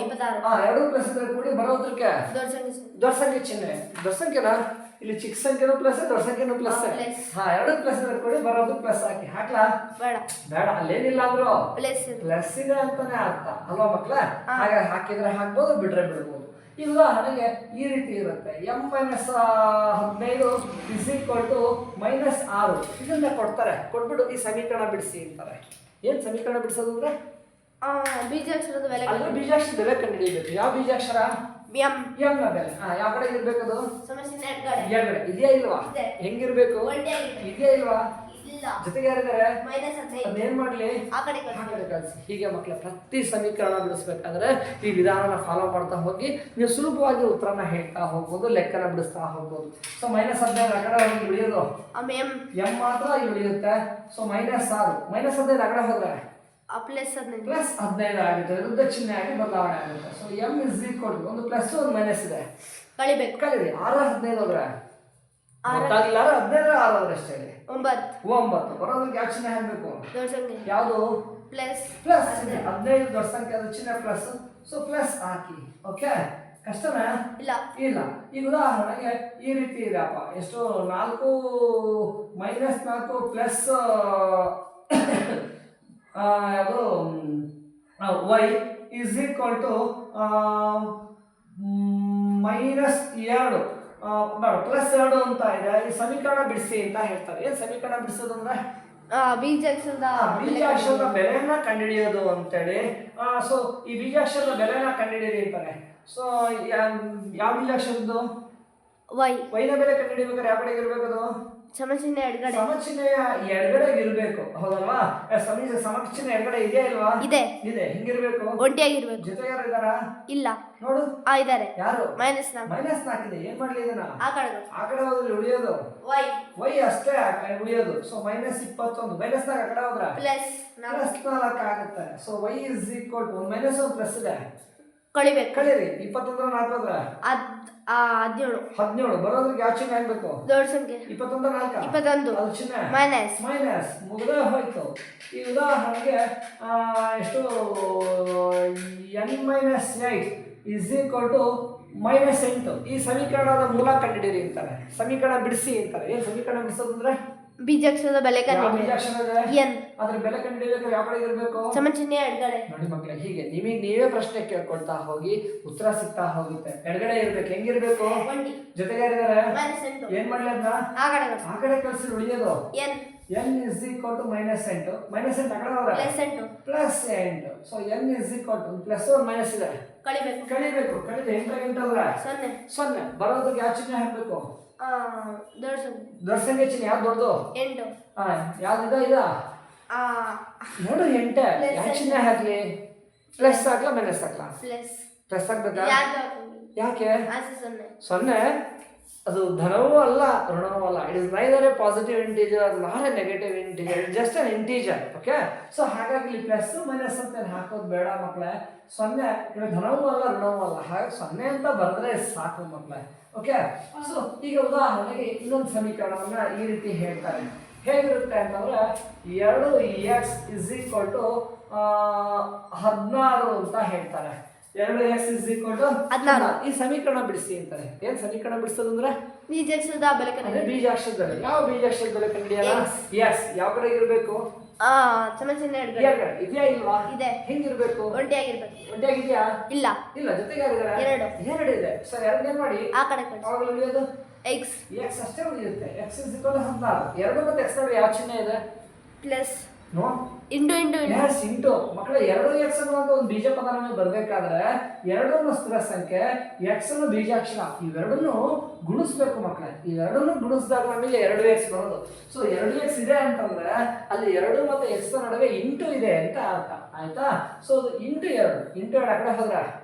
S2: ಇಪ್ಪತ್ತಾರು.
S1: ಹಾ ಎರಡು ಪ್ಲಸ್ ಇದ್ರೆ ಕೂಡಿ ಬರೋದಕ್ಕೆ
S2: ದೊಡ್ಡ ಸಂಖ್ಯೆ ಸರ್.
S1: ದೊಡ್ಡ ಸಂಖ್ಯೆ ಚಿಹ್ನೆ. ದೊಡ್ಡ ಸಂಖ್ಯೆನಾ? ಇಲ್ಲಿ ಚಿಕ್ಕ ಸಂಖ್ಯೆನೂ ಪ್ಲಸ್ ದೊಡ್ಡ ಸಂಖ್ಯೆನೂ ಪ್ಲಸ್
S2: ಹಾ,
S1: ಎರಡು ಪ್ಲಸ್ ಇದ್ರೆ ಕೂಡಿ ಬರೋದು ಪ್ಲಸ್ ಹಾಕಿ. ಹಾಕ್ಲಾ?
S2: ಬೇಡ.
S1: ಬೇಡ ಅಲ್ಲೇನಿಲ್ಲ ಅಂದ್ರು.
S2: ಪ್ಲಸ್
S1: ಪ್ಲಸ್ ಇದೆ ಅಂತಾನೆ ಅರ್ಥ. ಅಲ್ವಾ ಮಕ್ಳ? ಹಾಗೆ ಹಾಕಿದ್ರೆ ಹಾಕ್ಬೋದು ಬಿಡ್ರೆ ಬಿಡ್ಬೋದು. ಈಗ ಉದಾಹರಣೆಗೆ ಈ ರೀತಿ ಇರುತ್ತೆ. ಎಂ ಮೈನಸ್ ಹದಿನೈದು ಇಸ್ ಈಕ್ವಲ್ ಟು ಮೈನಸ್ ಆರು. ಇದನ್ನ ಕೊಡ್ತಾರೆ. ಕೊಟ್ಬಿಟ್ಟು ಈ ಸಮೀಕರಣ ಬಿಡಿಸಿ ಅಂತಾರೆ. ಏನ್ ಸಮೀಕರಣ ಬಿಡಿಸೋದು ಅಂದ್ರೆ?
S2: ಬೀಜಾಕ್ಷರದ ಬೆಲೆ
S1: ಅದ್ರ ಬೀಜಾಕ್ಷರ ಬೆಲೆ ಕಂಡುಹಿಡಿಯಬೇಕು. ಯಾವ ಬೀಜಾಕ್ಷರ?
S2: ಎಂ.
S1: ಎಂ ನ ಬೆಲೆ. ಹಾ ಯಾವ ಕಡೆ ಅದು
S2: ಸಮಸ್ಯೆ ಎಡ್ಗಡೆ
S1: ಇದೆಯಾ ಇಲ್ವಾ? ಹೆಂಗಿರಬೇಕು. ಇದೆಯಾ ಇಲ್ವಾ?
S2: ಇಲ್ಲ.
S1: ಜೊತೆಗೆ ಯಾರಿದ್ದಾರೆ? ಏನ್ ಮಾಡ್ಲಿ?
S2: ಆ ಕಡೆ ಕಳ್ಸಿ.
S1: ಹೀಗೆ ಮಕ್ಕಳ ಪ್ರತಿ ಸಮೀಕರಣ ಬಿಡಿಸ್ಬೇಕಾದ್ರೆ ಈ ವಿಧಾನನ ಫಾಲೋ ಮಾಡ್ತಾ ಹೋಗಿ ನೀವು ಸುಲಭವಾಗಿ ಉತ್ತರನ ಹೇಳ್ತಾ ಹೋಗ್ಬೋದು ಲೆಕ್ಕನ ಬಿಡಿಸ್ತಾ ಹೋಗ್ಬೋದು. ಸೊ ಮೈನಸ್ ಹದಿನೈದು ಆ ಕಡೆ ಹೋಗಿ ಉಳಿಯೋದು?
S2: ಎಂ.
S1: ಮಾತ್ರ ಇಲ್ಲಿ ಉಳಿಯುತ್ತೆ. ಸೊ ಮೈನಸ್ ಆರು. ಮೈನಸ್ ಹದಿನೈದು ಆ ಕಡೆ ಹೋದ್ರೆ?
S2: ಪ್ಲಸ್ ಹದಿನೈದು
S1: ಪ್ಲಸ್ ಹದಿನೈದು ಆಗುತ್ತೆ ಚಿಹ್ನೆ ಆಗಿ ಬದಲಾವಣೆ ಆಗುತ್ತೆ. ಸೊ ಎಂ ಇಸ್ ಈಕ್ವಲ್ ಒಂದು ಪ್ಲಸ್ ಒಂದು ಮೈನಸ್ ಇದೆ.
S2: ಕಳಿಬೇಕು.
S1: ಕಲೀರಿ ಆರು ಹದಿನೈದು ಹೋದ್ರೆ. ಗೊತ್ತಾಗಿಲ್ಲ ಹದಿನೈದು. ಆರು ಹೋದ್ರೆ ಅಷ್ಟೇ ಹೇಳಿ.
S2: ಒಂಬತ್ತು.
S1: ಒಂಬತ್ತು. ಬರೋದಕ್ಕೆ ಯಾವ ಚಿಹ್ನೆ ಹಾಕ್ಬೇಕು? ಯಾವುದು?
S2: ಪ್ಲಸ್
S1: ಪ್ಲಸ್ ಹದಿನೈದು. ದೊಡ್ಡ ಸಂಖ್ಯೆ ಅದು ಚಿಹ್ನೆ ಪ್ಲಸ್ ಸೊ ಪ್ಲಸ್ ಹಾಕಿ. ಓಕೆ ಕಷ್ಟನಾ?
S2: ಇಲ್ಲ.
S1: ಇಲ್ಲ. ಈಗ ಉದಾಹರಣೆಗೆ ಈ ರೀತಿ ಇದೆಯಪ್ಪ ಎಷ್ಟು ನಾಲ್ಕು ಮೈನಸ್ ನಾಲ್ಕು ಪ್ಲಸ್ ಯಾವುದು y is equal to minus ಎರಡು. ಪ್ಲಸ್ ಎರಡು ಅಂತ ಇದೆ. ಈ ಸಮೀಕರಣ ಬಿಡಿಸಿ ಅಂತ ಹೇಳ್ತಾರೆ. ಏನು ಸಮೀಕರಣ ಬಿಡಿಸೋದು ಅಂದ್ರೆ?
S2: ಬೀಜಾಕ್ಷರದ
S1: ಬೀಜಾಕ್ಷರದ ಬೆಲೆಯನ್ನ ಕಂಡುಹಿಡಿಯೋದು ಅಂತೇಳಿ. ಸೊ ಈ ಬೀಜಾಕ್ಷರದ ಬೆಲೆನ ಕಂಡುಹಿಡಿಯಿರಿ ಅಂತಾನೆ. ಸೊ ಯಾವ ಬೀಜಾಕ್ಷರದ್ದು?
S2: ವೈ.
S1: ವೈನ ಬೆಲೆ ಕಂಡುಹಿಡಿಬೇಕಾದ್ರೆ ಯಾವ ಕಡೆಗೆ ಇರಬೇಕು ಅದು
S2: ಸಮಚಿಹ್ನೆ ಎಡಗಡೆ.
S1: ಸಮಚಿಹ್ನೆಯ ಎಡಗಡೆ ಇರಬೇಕು. ಹೌದಲ್ವಾ? ಆ, ಸಮಿ ಸಮಚಿಹ್ನೆ ಎಡಗಡೆ ಇದೆಯಾ ಇಲ್ವಾ?
S2: ಇದೆ.
S1: ಇದೆ. ಹಿಂಗಿರ್ಬೇಕು.
S2: ಒಂಟಿಯಾಗಿರ್ಬೇಕು.
S1: ಜೊತೆ ಯಾರು ಇದಾರ
S2: ಇಲ್ಲ.
S1: ನೋಡು.
S2: ಆ ಇದ್ದಾರೆ.
S1: ಯಾರು?
S2: ಮೈನಸ್ ನಾಲ್ಕು
S1: ಮೈನಸ್ ಏನು ಏನ್ ಮಾಡ್ಲಿ ಇದನ್ನ?
S2: ಆ ಕಡೆ
S1: ಆ ಕಡೆ ಹೋದ್ರೆ ಉಳಿಯೋದು?
S2: ವೈ.
S1: ವೈ ಅಷ್ಟೇ ಆ ಕಡೆ ಉಳಿಯೋದು. ಸೊ ಮೈನಸ್ ಇಪ್ಪತ್ತೊಂದು. ಮೈನಸ್ ನಾಲ್ಕು ಆ ಕಡೆ ಹೋದ್ರ?
S2: ಪ್ಲಸ್ ನಾಲ್ಕು.
S1: ಪ್ಲಸ್ ನಾಲ್ಕು ಆಗುತ್ತೆ so y is equal to minus ಒಂದು ಪ್ಲಸ್ ಇದೆ.
S2: ಕಳಿಬೇಕು.
S1: ಕಳಿರಿ ಇಪ್ಪತ್ತೊಂದರ ನಾಲ್ಕು ಹೋದ್ರ
S2: ಅದ್ ಆ ಹದಿನೇಳು.
S1: ಹದಿನೇಳು ಬರೋದ್ರಿಗೆ ಯಾವ ಚಿಹ್ನೆ ಆಗ್ಬೇಕು?
S2: ದೊಡ್ಡ ಸಂಖ್ಯೆ.
S1: ಇಪ್ಪತ್ತೊಂದರ ನಾಲ್ಕ?
S2: ಇಪ್ಪತ್ತೊಂದು.
S1: ಅದು ಚಿಹ್ನೆ
S2: ಮೈನಸ್.
S1: ಮೈನಸ್. ಮುಗಿದ ಹೋಯ್ತು. ಈ ಉದಾಹರಣೆಗೆ ಆ, ಎಷ್ಟು? N minus eight is equal to minus ಎಂಟು. ಈ ಸಮೀಕರಣದ ಮೂಲ ಕಂಡುಹಿಡಿಯಿರಿ ಅಂತಾರೆ. ಸಮೀಕರಣ ಬಿಡಿಸಿ ಅಂತಾರೆ. ಏನು ಸಮೀಕರಣ ಬಿಡಿಸೋದು ಅಂದ್ರೆ
S2: ಬೀಜಾಕ್ಷರದ ಬೆಲೆ ಕಂಡು ಎನ್.
S1: ಅದ್ರ ಬೆಲೆ ಕಂಡುಹಿಡಿಯಬೇಕಾದ್ರೆ ಯಾವ ಕಡೆ ಇರಬೇಕು?
S2: ಎಡ್ಗಡೆ.
S1: ನೋಡಿ ಮಕ್ಕಳೇ ಹೀಗೆ ನಿಮಗ್ ನೀವೇ ಪ್ರಶ್ನೆ ಕೇಳ್ಕೊಳ್ತಾ ಹೋಗಿ ಉತ್ತರ ಸಿಗ್ತಾ ಹೋಗುತ್ತೆ. ಎಡಗಡೆ ಇರ್ಬೇಕು ಹೆಂಗಿರ್ಬೇಕು? ಜೊತೆಗೆ ಏನ್ ಮಾಡ್ಲಿ ಅದನ್ನ
S2: ಆ ಕಡೆ ಕಳಿಸಿ.
S1: ಉಳಿಯೋದು.
S2: N.
S1: N is equal to minus ಎಂಟು ಮೈನಸ್ ಎಂಟು ಆ ಕಡೆ ಹೋದ್ರೆ
S2: ಪ್ಲಸ್ ಎಂಟು
S1: ಪ್ಲಸ್ ಎಂಟು so n is equal to plus minus ಇದೆ?
S2: ಕಳಿಬೇಕು.
S1: ಕಳಿಬೇಕು. ಕಳಿದೆ ಎಂಟು ಎಂಟು
S2: ಸೊನ್ನೆ.
S1: ಸೊನ್ನೆ. ಬರೋದಕ್ಕೆ ಯಾವ ಚಿಹ್ನೆ ಹಾಕ್ಬೇಕು?
S2: ಆ, ದೊಡ್ಡ ಸಂಖ್ಯೆ
S1: ಯಾವ್ದು ದೊಡ್ಡದು?
S2: ಎಂಟು.
S1: ಹಾ ಯಾವ್ದು ಇದ?
S2: ಆ.
S1: ನೋಡು ಎಂಟೆ. ಯಾಕೆ ಚಿಹ್ನೆ ಹಾಕ್ಲಿ? ಪ್ಲಸ್ ಹಾಕ್ಲಾ ಮೈನಸ್ ಹಾಕ್ಲಾ?
S2: ಪ್ಲಸ್
S1: ಪ್ಲಸ್ ಹಾಕ್ಬೇಕಾ? ಯಾಕೆ?
S2: ಸೊನ್ನೆ.
S1: ಅದು ಧನವೂ ಅಲ್ಲ ಋಣವೂ ಅಲ್ಲ. It is neither a positive integer ಅದು a negative integer just an integer okay so ಹಾಗಾಗಿ ಪ್ಲಸ್ ಮೈನಸ್ ಅಂತ ಹಾಕೋದು ಬೇಡ ಮಕ್ಕಳೇ ಸೊನ್ನೆ ಇಲ್ಲಿ ಧನವೂ ಅಲ್ಲ ಋಣವೂ ಅಲ್ಲ. ಹಾಗೆ ಸೊನ್ನೆ ಅಂತ ಬರೆದ್ರೆ ಸಾಕು ಮಕ್ಕಳೇ ಓಕೆ ಸೊ ಈಗ ಉದಾಹರಣೆಗೆ ಇನ್ನೊಂದು ಸಮೀಕರಣವನ್ನ ಈ ರೀತಿ ಹೇಳ್ತಾರೆ. ಹೇಗಿರುತ್ತೆ ಅಂತಂದ್ರೆ ಎರಡು ಎಕ್ಸ್ ಇಸ್ ಈಕ್ವಲ್ ಟು ಹದಿನಾರು ಅಂತ ಹೇಳ್ತಾರೆ. ಎರಡು ಎಕ್ಸ್ ಇಸ್ ಈಕ್ವಲ್ ಟು
S2: ಹದಿನಾರು.
S1: ಈ ಸಮೀಕರಣ ಬಿಡಿಸಿ ಅಂತಾರೆ. ಏನ್ ಸಮೀಕರಣ ಬಿಡಿಸೋದಂದ್ರೆ?
S2: ಬೀಜಾಕ್ಷರದ ಬೆಲೆ
S1: ಅಂದ್ರೆ ಬೀಜಾಕ್ಷರದಲ್ಲಿ. ಯಾವ ಬೀಜಾಕ್ಷರದಲ್ಲಿ ಕಂಡಿಡಿಯಲ್ಲ ಎಸ್ ಯಾವ ಕಡೆ ಇರಬೇಕು?
S2: ಆ ಇದೆ
S1: ಇದೆಯಾ ಇಲ್ವಾ?
S2: ಇದೆ.
S1: ಹೆಂಗಿರ್ಬೇಕು?
S2: ಒಂಟಿಯಾಗಿರ್ಬೇಕು.
S1: ಒಂಟಿಯಾಗಿದೆಯಾ?
S2: ಇಲ್ಲ.
S1: ಇಲ್ಲ ಜೊತೆಗೆ
S2: ಎರಡು.
S1: ಎರಡು ಇದೆ. ಸರ್ ಎರಡನೇ ಮಾಡಿ?
S2: ಆ ಕಡೆ
S1: ಅವಾಗ ಉಳಿಯೋದು?
S2: ಎಕ್ಸ್
S1: ಎಕ್ಸ್ ಅಷ್ಟೇ ಉಳಿಯುತ್ತೆ. ಎಕ್ಸ್ ಇಸ್ ಇಕ್ವಲ್ ಹದಿನಾರು. ಎರಡು ಮತ್ತೆ ಎಕ್ಸ್ ನಡುವೆ ಯಾವ ಚಿಹ್ನೆ ಇದೆ?
S2: Plus into into
S1: yes into. ಮಕ್ಕಳ ಎರಡು ಎಕ್ಸ್ ಅನ್ನುವಂತ ಒಂದು ಬೀಜ ಪದ ನಮಗೆ ಬರ್ಬೇಕಾದ್ರೆ ಎರಡನ್ನು ಸ್ಥಿರ ಸಂಖ್ಯೆ ಎಕ್ಸ್ ಅನ್ನು ಬೀಜಾಕ್ಷರ. ಇವೆರಡನ್ನು ಗುಣಿಸ್ಬೇಕು ಮಕ್ಕಳೇ. ಇವೆರಡನ್ನು ಗುಣಿಸಿದಾಗ ನಮಗೆ ಎರಡು ಎಕ್ಸ್ ಬರೋದು. ಸೊ ಎರಡು ಎಕ್ಸ್ ಇದೆ ಅಂತಂದ್ರೆ ಅಲ್ಲಿ ಎರಡು ಮತ್ತು ಎಕ್ಸ್ ನಡುವೆ ಇಂಟು ಇದೆ ಅಂತ ಅರ್ಥ. ಆಯ್ತಾ? ಸೊ ಅದು ಇಂಟು ಎರಡು. ಇಂಟು ಎರಡು ಆ ಕಡೆ ಹೋದ್ರೆ?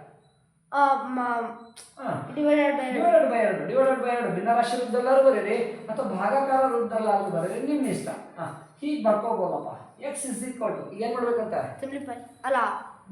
S2: ಡಿವೈಡೆಡ್ ಬೈ
S1: ಎರಡು. ಡಿವೈಡೆಡ್ ಬೈ ಎರಡು. ಭಿನ್ನರಾಶಿ ರೂಪದಲ್ಲಾರು ಬರೀರಿ? ಅಥವಾ ಭಾಗಾಕಾರ ರೂಪದಲ್ಲಾರು ಬರೀರಿ? ನಿಮ್ಮ ಇಷ್ಟ ಹಾ. ಹೀಗೆ ಬರ್ಕೋಬೋದಪ್ಪ. ಎಕ್ಸ್ ಇಸ್ ಈಕ್ವಲ್ ಟು ಏನ್ ಮಾಡ್ಬೇಕಂತ?
S2: ಸಿಂಪ್ಲಿಫೈ ಅಲ್ಲ.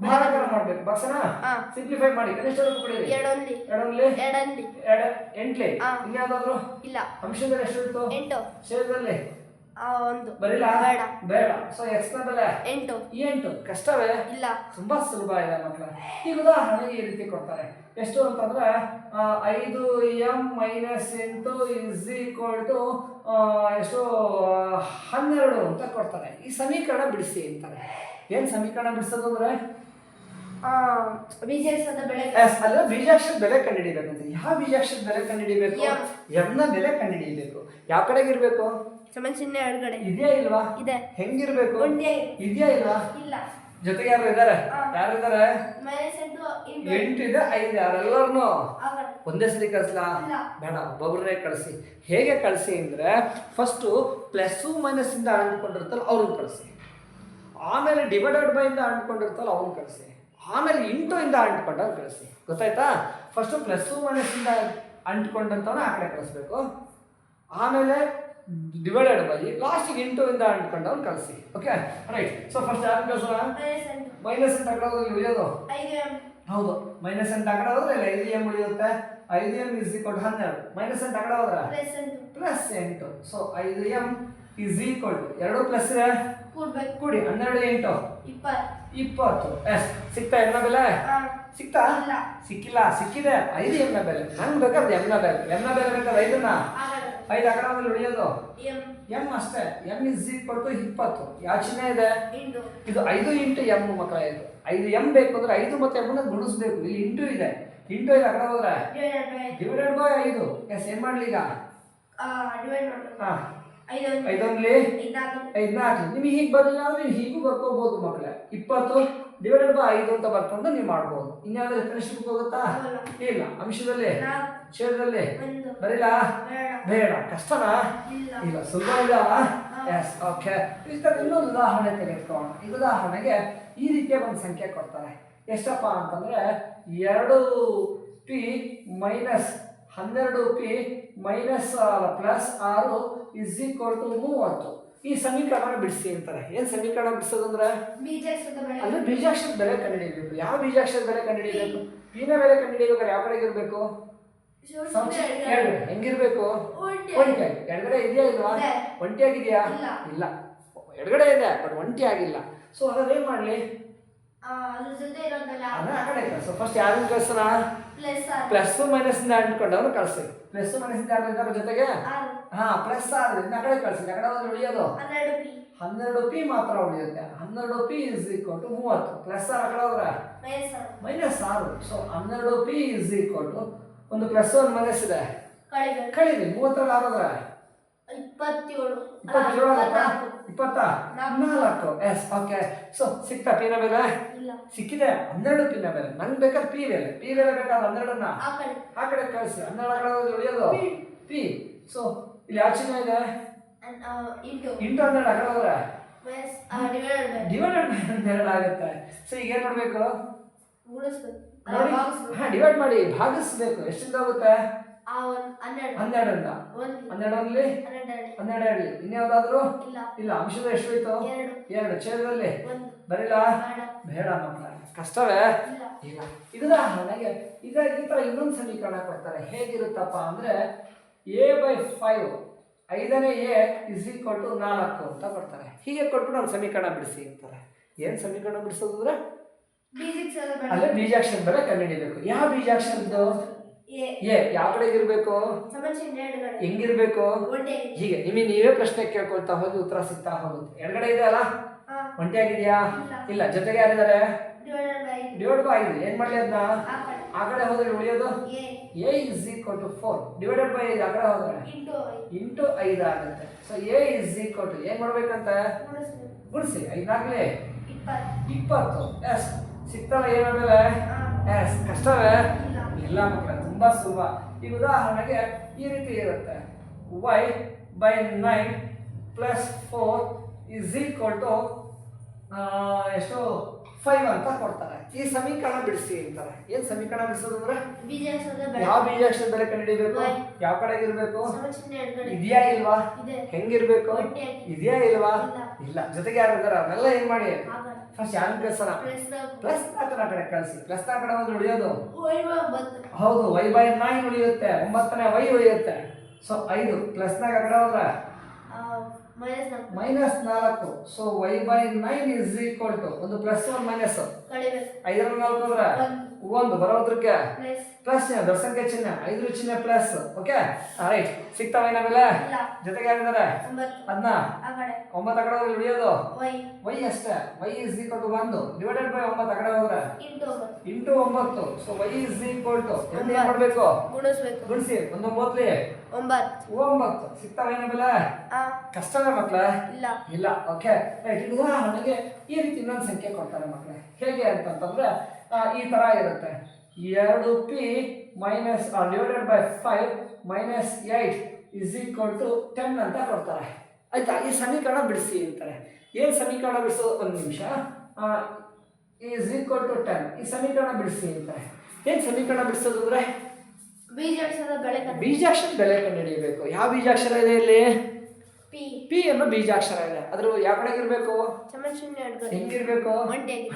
S1: ಭಾಗಾಕಾರ ಮಾಡ್ಬೇಕು. ಬಕ್ಸನ
S2: ಹಾ.
S1: ಸಿಂಪ್ಲಿಫೈ ಮಾಡಿ. ಕನಿಷ್ಠ ರೂಪ ಕೊಡಿರಿ.
S2: ಎರಡೊಂದಿ
S1: ಎರಡರಲ್ಲಿ
S2: ಎರಡಂದಿ
S1: ಎರಡು ಎಂಟ್ಲಿ. ಇನ್ಯಾವ್ದಾದ್ರು?
S2: ಇಲ್ಲ.
S1: ಅಂಶದಲ್ಲಿ ಎಷ್ಟು ಇತ್ತು
S2: ಎಂಟು.
S1: ಶೇಷದಲ್ಲಿ
S2: ಒಂದು
S1: ಬರೀಲ್ಲ
S2: ಬೇಡ.
S1: ಬೇಡ. ಸೊ ಎಕ್ಸ್ನ ಬೆಲೆ?
S2: ಎಂಟು.
S1: ಎಂಟು. ಕಷ್ಟವೇ?
S2: ಇಲ್ಲ.
S1: ತುಂಬಾ ಸುಲಭ ಇದೆ ಮಕ್ಕಳ ಈಗ ಉದಾಹರಣೆಗೆ ಈ ರೀತಿ ಕೊಡ್ತಾರೆ. ಎಷ್ಟು ಅಂತಂದ್ರೆ ಐದು ಎಂ ಮೈನಸ್ ಎಂಟು ಇಸ್ ಈಕ್ವಲ್ ಟು ಎಷ್ಟು ಹನ್ನೆರಡು ಅಂತ ಕೊಡ್ತಾರೆ. ಈ ಸಮೀಕರಣ ಬಿಡಿಸಿ ಅಂತಾರೆ. ಏನ್ ಸಮೀಕರಣ ಬಿಡಿಸೋದು ಅಂದ್ರೆ?
S2: ಬೀಜಕ್ಷರದ
S1: ಬೆಲೆ ಅಲ್ಲ ಬೀಜಾಕ್ಷರದ ಬೆಲೆ ಅಂತ. ಯಾವ ಬೀಜಾಕ್ಷರದ ಬೆಲೆ ಕಂಡುಹಿಡಿಬೇಕು? ಎಮ್ನ ಬೆಲೆ ಕಂಡುಹಿಡಿಯಬೇಕು ಯಾವ ಕಡೆಗೆ ಇರ್ಬೇಕು
S2: ಸಮ ಚಿಹ್ನೆ ಎರಡ್ಗಡೆ
S1: ಇದೆಯಾ ಇಲ್ವಾ?
S2: ಇದೆ.
S1: ಹೆಂಗಿರ್ಬೇಕು? ಇದೆಯಾ ಇಲ್ವಾ?
S2: ಇಲ್ಲ.
S1: ಜೊತೆಗೆ ಯಾರು ಇದಾರೆ? ಯಾರು ಇದಾರೆ?
S2: ಎಂಟು.
S1: ಇದೆ ಐದು ಯಾರೆಲ್ಲರನ್ನು
S2: ಕಡೆ
S1: ಒಂದೇ ಸರಿ ಕಳಿಸ್ಲಾ? ಬೇಡ ಒಬ್ಬೊಬ್ಬರನ್ನೇ ಕಳಿಸಿ. ಹೇಗೆ ಕಳಿಸಿ ಅಂದರೆ ಫಸ್ಟು ಪ್ಲಸ್ಸು ಮೈನಸ್ಸಿಂದ ಅಂಡ್ಕೊಂಡಿರ್ತಲ್ಲ ಅವ್ರನ್ನ ಕಳಿಸಿ. ಆಮೇಲೆ ಡಿವೈಡೆಡ್ ಬೈ ಇಂದ ಅಂದ್ಕೊಂಡಿರ್ತಲ್ಲ ಅವ್ರನ್ನ ಕಳಿಸಿ. ಆಮೇಲೆ ಇಂಟು ಇಂದ ಅಂಟ್ಕೊಂಡವ್ರು ಕಳಿಸಿ. ಗೊತ್ತಾಯ್ತಾ? ಫಸ್ಟು ಪ್ಲಸ್ಸು ಮೈನಸ್ಸಿಂದ ಅಂಟ್ಕೊಂಡಂತವನ್ನ ಆ ಕಡೆ ಕಳಿಸ್ಬೇಕು. ಆಮೇಲೆ ಡಿವೈಡೆಡ್ ಬೈ ಲಾಸ್ಟಿಗೆ ಇಂಟು ಇಂದ ಅಂಟ್ಕೊಂಡವ್ರು ಕಳಿಸಿ. ಓಕೆ ರೈಟ್ ಸೊ ಫಸ್ಟ್ ಯಾರು ಕಳಿಸೋಣ?
S2: ಮೈನಸ್
S1: ಅಂತ ಹಾಕೋದ್ರಲ್ಲಿ ಉಳಿಯೋದು? ಹೌದು. ಮೈನಸ್ ಅಂತ ಆ ಹೋದ್ರೆ ಇಲ್ಲ ಐದು ಎಂ ಉಳಿಯುತ್ತೆ. ಐದು ಎಂ ಇಸ್ ಈಕ್ವಲ್ ಹನ್ನೆರಡು. ಮೈನಸ್ ಅಂತ ಆ ಹೋದ್ರೆ?
S2: ಪ್ಲಸ್ ಎಂಟು.
S1: ಸೊ ಐದು ಎಂ ಇಸ್ ಈಕ್ವಲ್ ಎರಡು ಪ್ಲಸ್ ಇದೆ ಕೂಡಿ ಹನ್ನೆರಡು ಎಂಟು.
S2: ಇಪ್ಪತ್ತು.
S1: ಇಪ್ಪತ್ತು. ಎಸ್ ಸಿಗ್ತಾ ಎಮ್ನ ಬೆಲೆ? ಸಿಗ್ತಾ? ಸಿಕ್ಕಿಲ್ಲ ಸಿಕ್ಕಿದೆ. ಐದು ಎಮ್ನ ಬೆಲೆ. ನಂಗೆ ಬೇಕಾದ್ರೆ ಎಮ್ನ ಬೆಲೆ. ಎಮ್ನ ಬೆಲೆ ಬೇಕಾದ್ರೆ ಐದನ್ನ? ಐದು ಹೋದ್ರೆ ಉಳಿಯೋದು?
S2: ಎಂ.
S1: ಅಷ್ಟೇ. ಎಂ ಇಸ್ ಈಕ್ವಲ್ ಟು ಇಪ್ಪತ್ತು. ಯಾವ ಚಿಹ್ನೆ ಇದೆ? ಇದು ಐದು ಇಂಟು ಎಂ ಮಕ್ಕಳ ಇದು. ಐದು ಎಂ ಬೇಕು ಅಂದ್ರೆ ಐದು ಮತ್ತೆ ಎಮ್ಮನ್ನ ಗುಣಿಸ್ಬೇಕು ಇಲ್ಲಿ ಇಂಟು ಇದೆ. ಇಂಟು ಇದೆ ಅಕಡ ಕಡೆ ಹೋದ್ರೆ
S2: ಡಿವೈಡೆಡ್ ಬೈ
S1: ಐದು. ಎಸ್ ಏನ್ ಮಾಡ್ಲಿ ಈಗ? ಹಾ. ಐದೊಂದ್ಲಿ? ಐದ್ನಾಲ್ಕು. ನಿಮಗೆ ಹೀಗೆ ಬರಲಿಲ್ಲ ಅಂದ್ರೆ ನೀವು ಹೀಗೂ ಬರ್ಕೋಬಹುದು ಮಕ್ಕಳ ಇಪ್ಪತ್ತು ಡಿವೈಡೆಡ್ ಬೈ ಐದು ಅಂತ ಬರ್ಕೊಂಡು ನೀವು ಮಾಡ್ಬೋದು. ಇನ್ಯಾವ್ದು ಕನಿಷ್ಠಕ್ಕೆ ಹೋಗುತ್ತಾ. ಇಲ್ಲ. ಅಂಶದಲ್ಲಿ ಛೇದದಲ್ಲಿ?
S2: ಒಂದು. ಬೇಡ.
S1: ಕಷ್ಟನಾ?
S2: ಇಲ್ಲ.
S1: ಸುಲಭ ಇಲ್ಲ ಎಸ್ ಓಕೆ ಇನ್ನೊಂದು ಉದಾಹರಣೆ ತೆಗೆದುಕೊಳ್ಳೋಣ. ಈ ಉದಾಹರಣೆಗೆ ಈ ರೀತಿಯ ಒಂದು ಸಂಖ್ಯೆ ಕೊಡ್ತಾರೆ. ಎಷ್ಟಪ್ಪ ಅಂತಂದ್ರೆ ಎರಡು ಪಿ ಮೈನಸ್ ಹನ್ನೆರಡು ಪಿ ಮೈನಸ್ ಪ್ಲಸ್ ಆರು ಇಸ್ ಈಕ್ವಲ್ ಟು ಮೂವತ್ತು ಈ ಸಮೀಕರಣ ಬಿಡಿಸಿ ಅಂತಾರೆ. ಏನು ಸಮೀಕರಣ ಬಿಡಿಸೋದಂದ್ರೆ? ಅಂದ್ರೆ ಬೀಜಾಕ್ಷರದ ಬೆಲೆ ಕಂಡುಹಿಡಿಯಬೇಕು ಯಾವ ಬೀಜಾಕ್ಷರದ ಬೆಲೆ ಕಂಡುಹಿಡಿಯಬೇಕು ಪಿನ ಬೆಲೆ ಕಂಡುಹಿಡಿಯಬೇಕಾದ್ರೆ ಯಾವ ಕಡೆಗೆ ಇರಬೇಕು. ಹೆಂಗಿರ್ಬೇಕು?
S2: ಒಂಟಿ.
S1: ಒಂಟಿಯಾಗಿ ಎಡಗಡೆ ಇದೆಯಾ ಇಲ್ವಾ?
S2: ಒಂಟಿ
S1: ಒಂಟಿಯಾಗಿದೆಯಾ
S2: ಇಲ್ಲ.
S1: ಎಡಗಡೆ ಇದೆ ಬಟ್ ಒಂಟಿ ಆಗಿಲ್ಲ. ಸೊ ಅದ್ರ ಏನ್ ಮಾಡ್ಲಿ? ಸೊ ಫಸ್ಟ್ ಯಾರನ್ನ ಕಳ್ಸೋಣ?
S2: ಪ್ಲಸ್
S1: ಮೈನಸ್ ಇಂದ ಅಂಟ್ಕೊಂಡವ್ರು ಕಳ್ಸಿ. ಪ್ಲಸ್ ಮೈನಸ್ ಇಂದ ಇದ್ದಾರೆ ಜೊತೆಗೆ? ಹಾ ಪ್ಲಸ್ ಆರು ಇದನ್ನ ಆ ಕಡೆ ಕಳ್ಸಿ. ಆ ಕಡೆ ಹೋದ್ರೆ ಉಳಿಯೋದು?
S2: ಹನ್ನೆರಡು ಪಿ
S1: ಮಾತ್ರ ಉಳಿಯುತ್ತೆ. ಹನ್ನೆರಡು ಪಿ ಇಸ್ ಈಕ್ವಲ್ ಟು ಮೂವತ್ತು. ಪ್ಲಸ್ ಆರ್ ಕಡೆ ಹೋದ್ರ?
S2: ಮೈನಸ್ ಆರು
S1: ಸೊ ಹನ್ನೆರಡು ಪಿ ಇಸ್ ಈಕ್ವಲ್ ಟು ಒಂದು ಪ್ಲಸ್ ಒಂದು ಮೈನಸ್ ಇದೆ?
S2: ಕಳಿಗಳು
S1: ಕಳೀರಿ ಮೂವತ್ತರಲ್ಲಿ ಆರೋದ್ರೆ
S2: ಇಪ್ಪತ್ತೇಳು.
S1: ಇಪ್ಪತ್ತೇಳು ಇಪ್ಪತ್ತ
S2: ನಾಲ್ಕು.
S1: ಎಸ್ ಓಕೆ ಸೊ ಸಿಕ್ತಾ ಪಿನ ಬೆಲೆ ಸಿಕ್ಕಿದೆ? ಹನ್ನೆರಡು ಪಿನ ಬೆಲೆ ನಂಗೆ ಬೇಕಾದ್ರೆ ಪಿ ಬೆಲೆ ಪಿ ಬೆಲೆ ಬೇಕಾದ್ರೆ ಹನ್ನೆರಡನ್ನ?
S2: ಆ ಕಡೆ.
S1: ಕಳಿಸಿ. ಹನ್ನೆರಡು ಉಳಿಯೋದು? ಪಿ ಸೊ ಇಲ್ಲಿ ಯಾವ ಚಿಹ್ನೆ ಇದೆ?
S2: ಇಂಟು.
S1: ಹನ್ನೆರಡು ಆ ಕಡೆ ಹೋದ್ರೆ?
S2: ಡಿವೈಡೆಡ್
S1: ಹನ್ನೆರಡು ಆಗುತ್ತೆ. ಸೊ ಈಗ ಏನ್ ಮಾಡ್ಬೇಕು? ಹಾ ಡಿವೈಡ್ ಮಾಡಿ. ಭಾಗಿಸ್ಬೇಕು. ಎಷ್ಟಿಂದ ಹೋಗುತ್ತೆ?
S2: ಆ ಅಂತ ಹನ್ನೆರಡು.
S1: ಹನ್ನೆರಡರಿಂದ?
S2: ಒಂದು.
S1: ಹನ್ನೆರಡರಲ್ಲಿ?
S2: ಹನ್ನೆರಡು
S1: ಹನ್ನೆರಡು ಹೇಳಿ ಇನ್ಯಾವುದಾದ್ರು
S2: ಇಲ್ಲ.
S1: ಅಂಶದ ಎಷ್ಟು ಹೋಯ್ತು
S2: ಎರಡು.
S1: ಛೇದದಲ್ಲಿ? ಬರೀಲಾ?
S2: ಬೇಡ.
S1: ಮಕ್ಕಳ ಕಷ್ಟವೇ?
S2: ಇಲ್ಲ.
S1: ಇಲ್ಲ. ನನಗೆ? ಈಗ ಈ ಥರ ಇನ್ನೊಂದು ಸಮೀಕರಣ ಕೊಡ್ತಾರೆ. ಹೇಗಿರುತ್ತಪ್ಪ ಅಂದ್ರೆ ಎ ಬೈ ಫೈವ್ ಐದನೇ ಎ ಇಸ್ ಈಕ್ವಲ್ ಟು ನಾಲ್ಕು ಅಂತ ಕೊಡ್ತಾರೆ. ಹೀಗೆ ಕೊಟ್ಬಿಟ್ಟು ಒಂದು ಸಮೀಕರಣ ಬಿಡಿಸಿ ಅಂತಾರೆ. ಏನು ಸಮೀಕರಣ ಬಿಡಿಸೋದು ಅಂದ್ರೆ? ಬೀಜಾಕ್ಷರ ಹಿಡಿಬೇಕು ಕಂಡುಹಿಡಿಬೇಕು. ಯಾವ ಬೀಜಾಕ್ಷರದ್ದು
S2: ಎ
S1: ಎ ಯಾವ ಕಡೆ ಇರಬೇಕು? ಹೆಂಗಿರ್ಬೇಕು? ಹೀಗೆ ನಿಮಗೆ ನೀವೇ ಪ್ರಶ್ನೆ ಕೇಳ್ಕೊಳ್ತಾ ಹೋಗಿ ಉತ್ತರ ಸಿಗ್ತಾ ಹೋಗುತ್ತೆ. ಎಡಗಡೆ ಇದೆ ಅಲ್ಲ? ಒಂಟಿಯಾಗಿದೆಯಾ
S2: ಇಲ್ಲ.
S1: ಜೊತೆಗೆ ಯಾರಿದ್ದಾರೆ? ಡಿವೈಡ್ ಬೈ ಇದೆ ಏನ್ ಮಾಡ್ಲಿ ಅದನ್ನ
S2: ಆ ಕಡೆ.
S1: ಹೋದ್ರೆ ಉಳಿಯೋದು?
S2: A
S1: is equal to four divided by ಐದು ಆ ಕಡೆ ಹೋದ್ರೆ?
S2: ಇಂಟು
S1: ಐದು. ಆಗುತ್ತೆ. So a is equal to ಏನ್ ಮಾಡ್ಬೇಕಂತ? ಗುಡಿಸಿ ಐದಾಗ್ಲಿ
S2: ಇಪ್ಪತ್ತು.
S1: ಎಸ್. ಸಿಗ್ತಲ್ಲ ಏನು
S2: ಹಾ.
S1: ಎಸ್. ಕಷ್ಟವೇ?
S2: ಇಲ್ಲ.
S1: ಇಲ್ಲ ಮಕ್ಕಳ. ತುಂಬಾ ಸುಲಭ. ಈಗ ಉದಾಹರಣೆಗೆ ಈ ರೀತಿ ಇರುತ್ತೆ. Y by nine plus four is equal to ಎಷ್ಟು ಫೈವ್ ಅಂತ ಕೊಡ್ತಾರೆ. ಈ ಸಮೀಕರಣ ಬಿಡಿಸಿ ಅಂತಾರೆ. ಏನ್ ಸಮೀಕರಣ ಬಿಡಿಸೋದು ಅಂದ್ರೆ? ಯಾವ
S2: ಬೆಳೆ
S1: ಬೀಜಾಕ್ಷರ ಬೆಲೆ ಕಂಡುಹಿಡಿಬೇಕು. ಯಾವ ಕಡೆ ಇರ್ಬೇಕು? ಇದೆಯಾ ಇಲ್ವಾ? ಹೆಂಗಿರ್ಬೇಕು. ಇದೆಯಾ ಇಲ್ವಾ?
S2: ಇಲ್ಲ.
S1: ಜೊತೆಗೆ ಯಾರು ಇದಾರೆ ಅವೆಲ್ಲ ಏನ್ ಮಾಡಿ? ಫಸ್ಟ್ ಯಾರು
S2: ನಾಲ್ಕು
S1: ಪ್ಲಸ್ ನಾಲ್ಕನ ಕಡೆ ಕಳಿಸಿ. ಪ್ಲಸ್ ನಾಲ್ಕು ಕಡೆ ಹೋದ್ರೆ ಉಳಿಯೋದು ಹೌದು ವೈ ಬೈ ನೈನ್ ಉಳಿಯುತ್ತೆ. ಒಂಬತ್ತನೇ ವೈ ಉಳಿಯುತ್ತೆ. ಸೊ ಐದು. ಪ್ಲಸ್ ನಾಲ್ಕು ಕಡೆ ಹೋದ್ರೆ?
S2: ಮೈನಸ್ ನಾಲ್ಕು.
S1: So y by nine is equal to ಒಂದು ಪ್ಲಸ್ ಒಂದು ಮೈನಸ್ ಐದರ ನಾಲ್ಕು ಅಂದ್ರೆ
S2: ಒಂದು
S1: ಬರೋದ್ರಕ್ಕೆ
S2: ಪ್ಲಸ್
S1: ಚಿಹ್ನೆ ದೊಡ್ಡ ಸಂಖ್ಯೆ ಚಿಹ್ನೆ? ಐದು ಚಿಹ್ನೆ ಪ್ಲಸ್ ಓಕೆ ರೈಟ್ ಸಿಗ್ತಾವ ಏನಾಗಲ್ಲ ಜೊತೆಗೆ ಯಾರಿದ್ದಾರೆ?
S2: ಒಂಬತ್ತು.
S1: ಅದನ್ನ ಒಂಬತ್ತು ಅಕಡೆ ಕಡೆ ಹೋದ್ರೆ ಉಳಿಯೋದು?
S2: ವೈ.
S1: ಅಷ್ಟೇ. ವೈ ಇಸ್ ಈಕ್ವಲ್ ಟು ಒಂದು. ಡಿವೈಡೆಡ್ ಬೈ ಒಂಬತ್ತು ಅಗಡೆ ಹೋದ್ರೆ?
S2: ಇಂಟು ಒಂಬತ್ತು.
S1: So y is equal to ಏನು ಮಾಡ್ಬೇಕು ಗುಣಿಸಿ. ಒಂದು
S2: ಒಂಬತ್ತು.
S1: ಒಂಬತ್ತು. ಸಿಗ್ತಾವ ಏನಾಗಲ್ಲ
S2: ಆ.
S1: ಕಷ್ಟವೇ ಮಕ್ಳ?
S2: ಇಲ್ಲ.
S1: ಇಲ್ಲ. ಓಕೆ ರೈಟ್ ಉದಾಹರಣೆಗೆ ಈ ರೀತಿ ಇನ್ನೊಂದು ಸಂಖ್ಯೆ ಕೊಡ್ತಾರೆ ಮಕ್ಳೆ. ಹೇಗೆ ಅಂತಂತಂದ್ರೆ ಆ, ಈ ತರ ಇರುತ್ತೆ. ಎರಡು p minus divided by five minus eight is equal to ten ಅಂತ ಕೊಡ್ತಾರೆ. ಆಯ್ತಾ? ಈ ಸಮೀಕರಣ ಬಿಡಿಸಿ ಅಂತಾರೆ. ಏನು ಸಮೀಕರಣ ಬಿಡಿಸೋ ಒಂದು ನಿಮಿಷ. ಈಸ್ ಈಕ್ವಲ್ ಟು ಟೆನ್ ಈ ಸಮೀಕರಣ ಬಿಡಿಸಿ ಅಂತಾರೆ. ಏನು ಸಮೀಕರಣ ಬಿಡಿಸೋದು ಅಂದ್ರೆ?
S2: ಬೀಜಾಕ್ಷರದ ಬೆಳೆ ಕಂಡು
S1: ಬೀಜಾಕ್ಷರ ಬೆಲೆ ಕಂಡುಹಿಡಿಯಬೇಕು. ಯಾವ ಬೀಜಾಕ್ಷರ ಇದೆ ಇಲ್ಲಿ?
S2: ಪಿ
S1: ಅನ್ನೋ ಬೀಜಾಕ್ಷರ ಇದೆ. ಅದ್ರ ಯಾವ ಕಡೆಗೆ ಇರಬೇಕು? ಹೆಂಗಿರ್ಬೇಕು?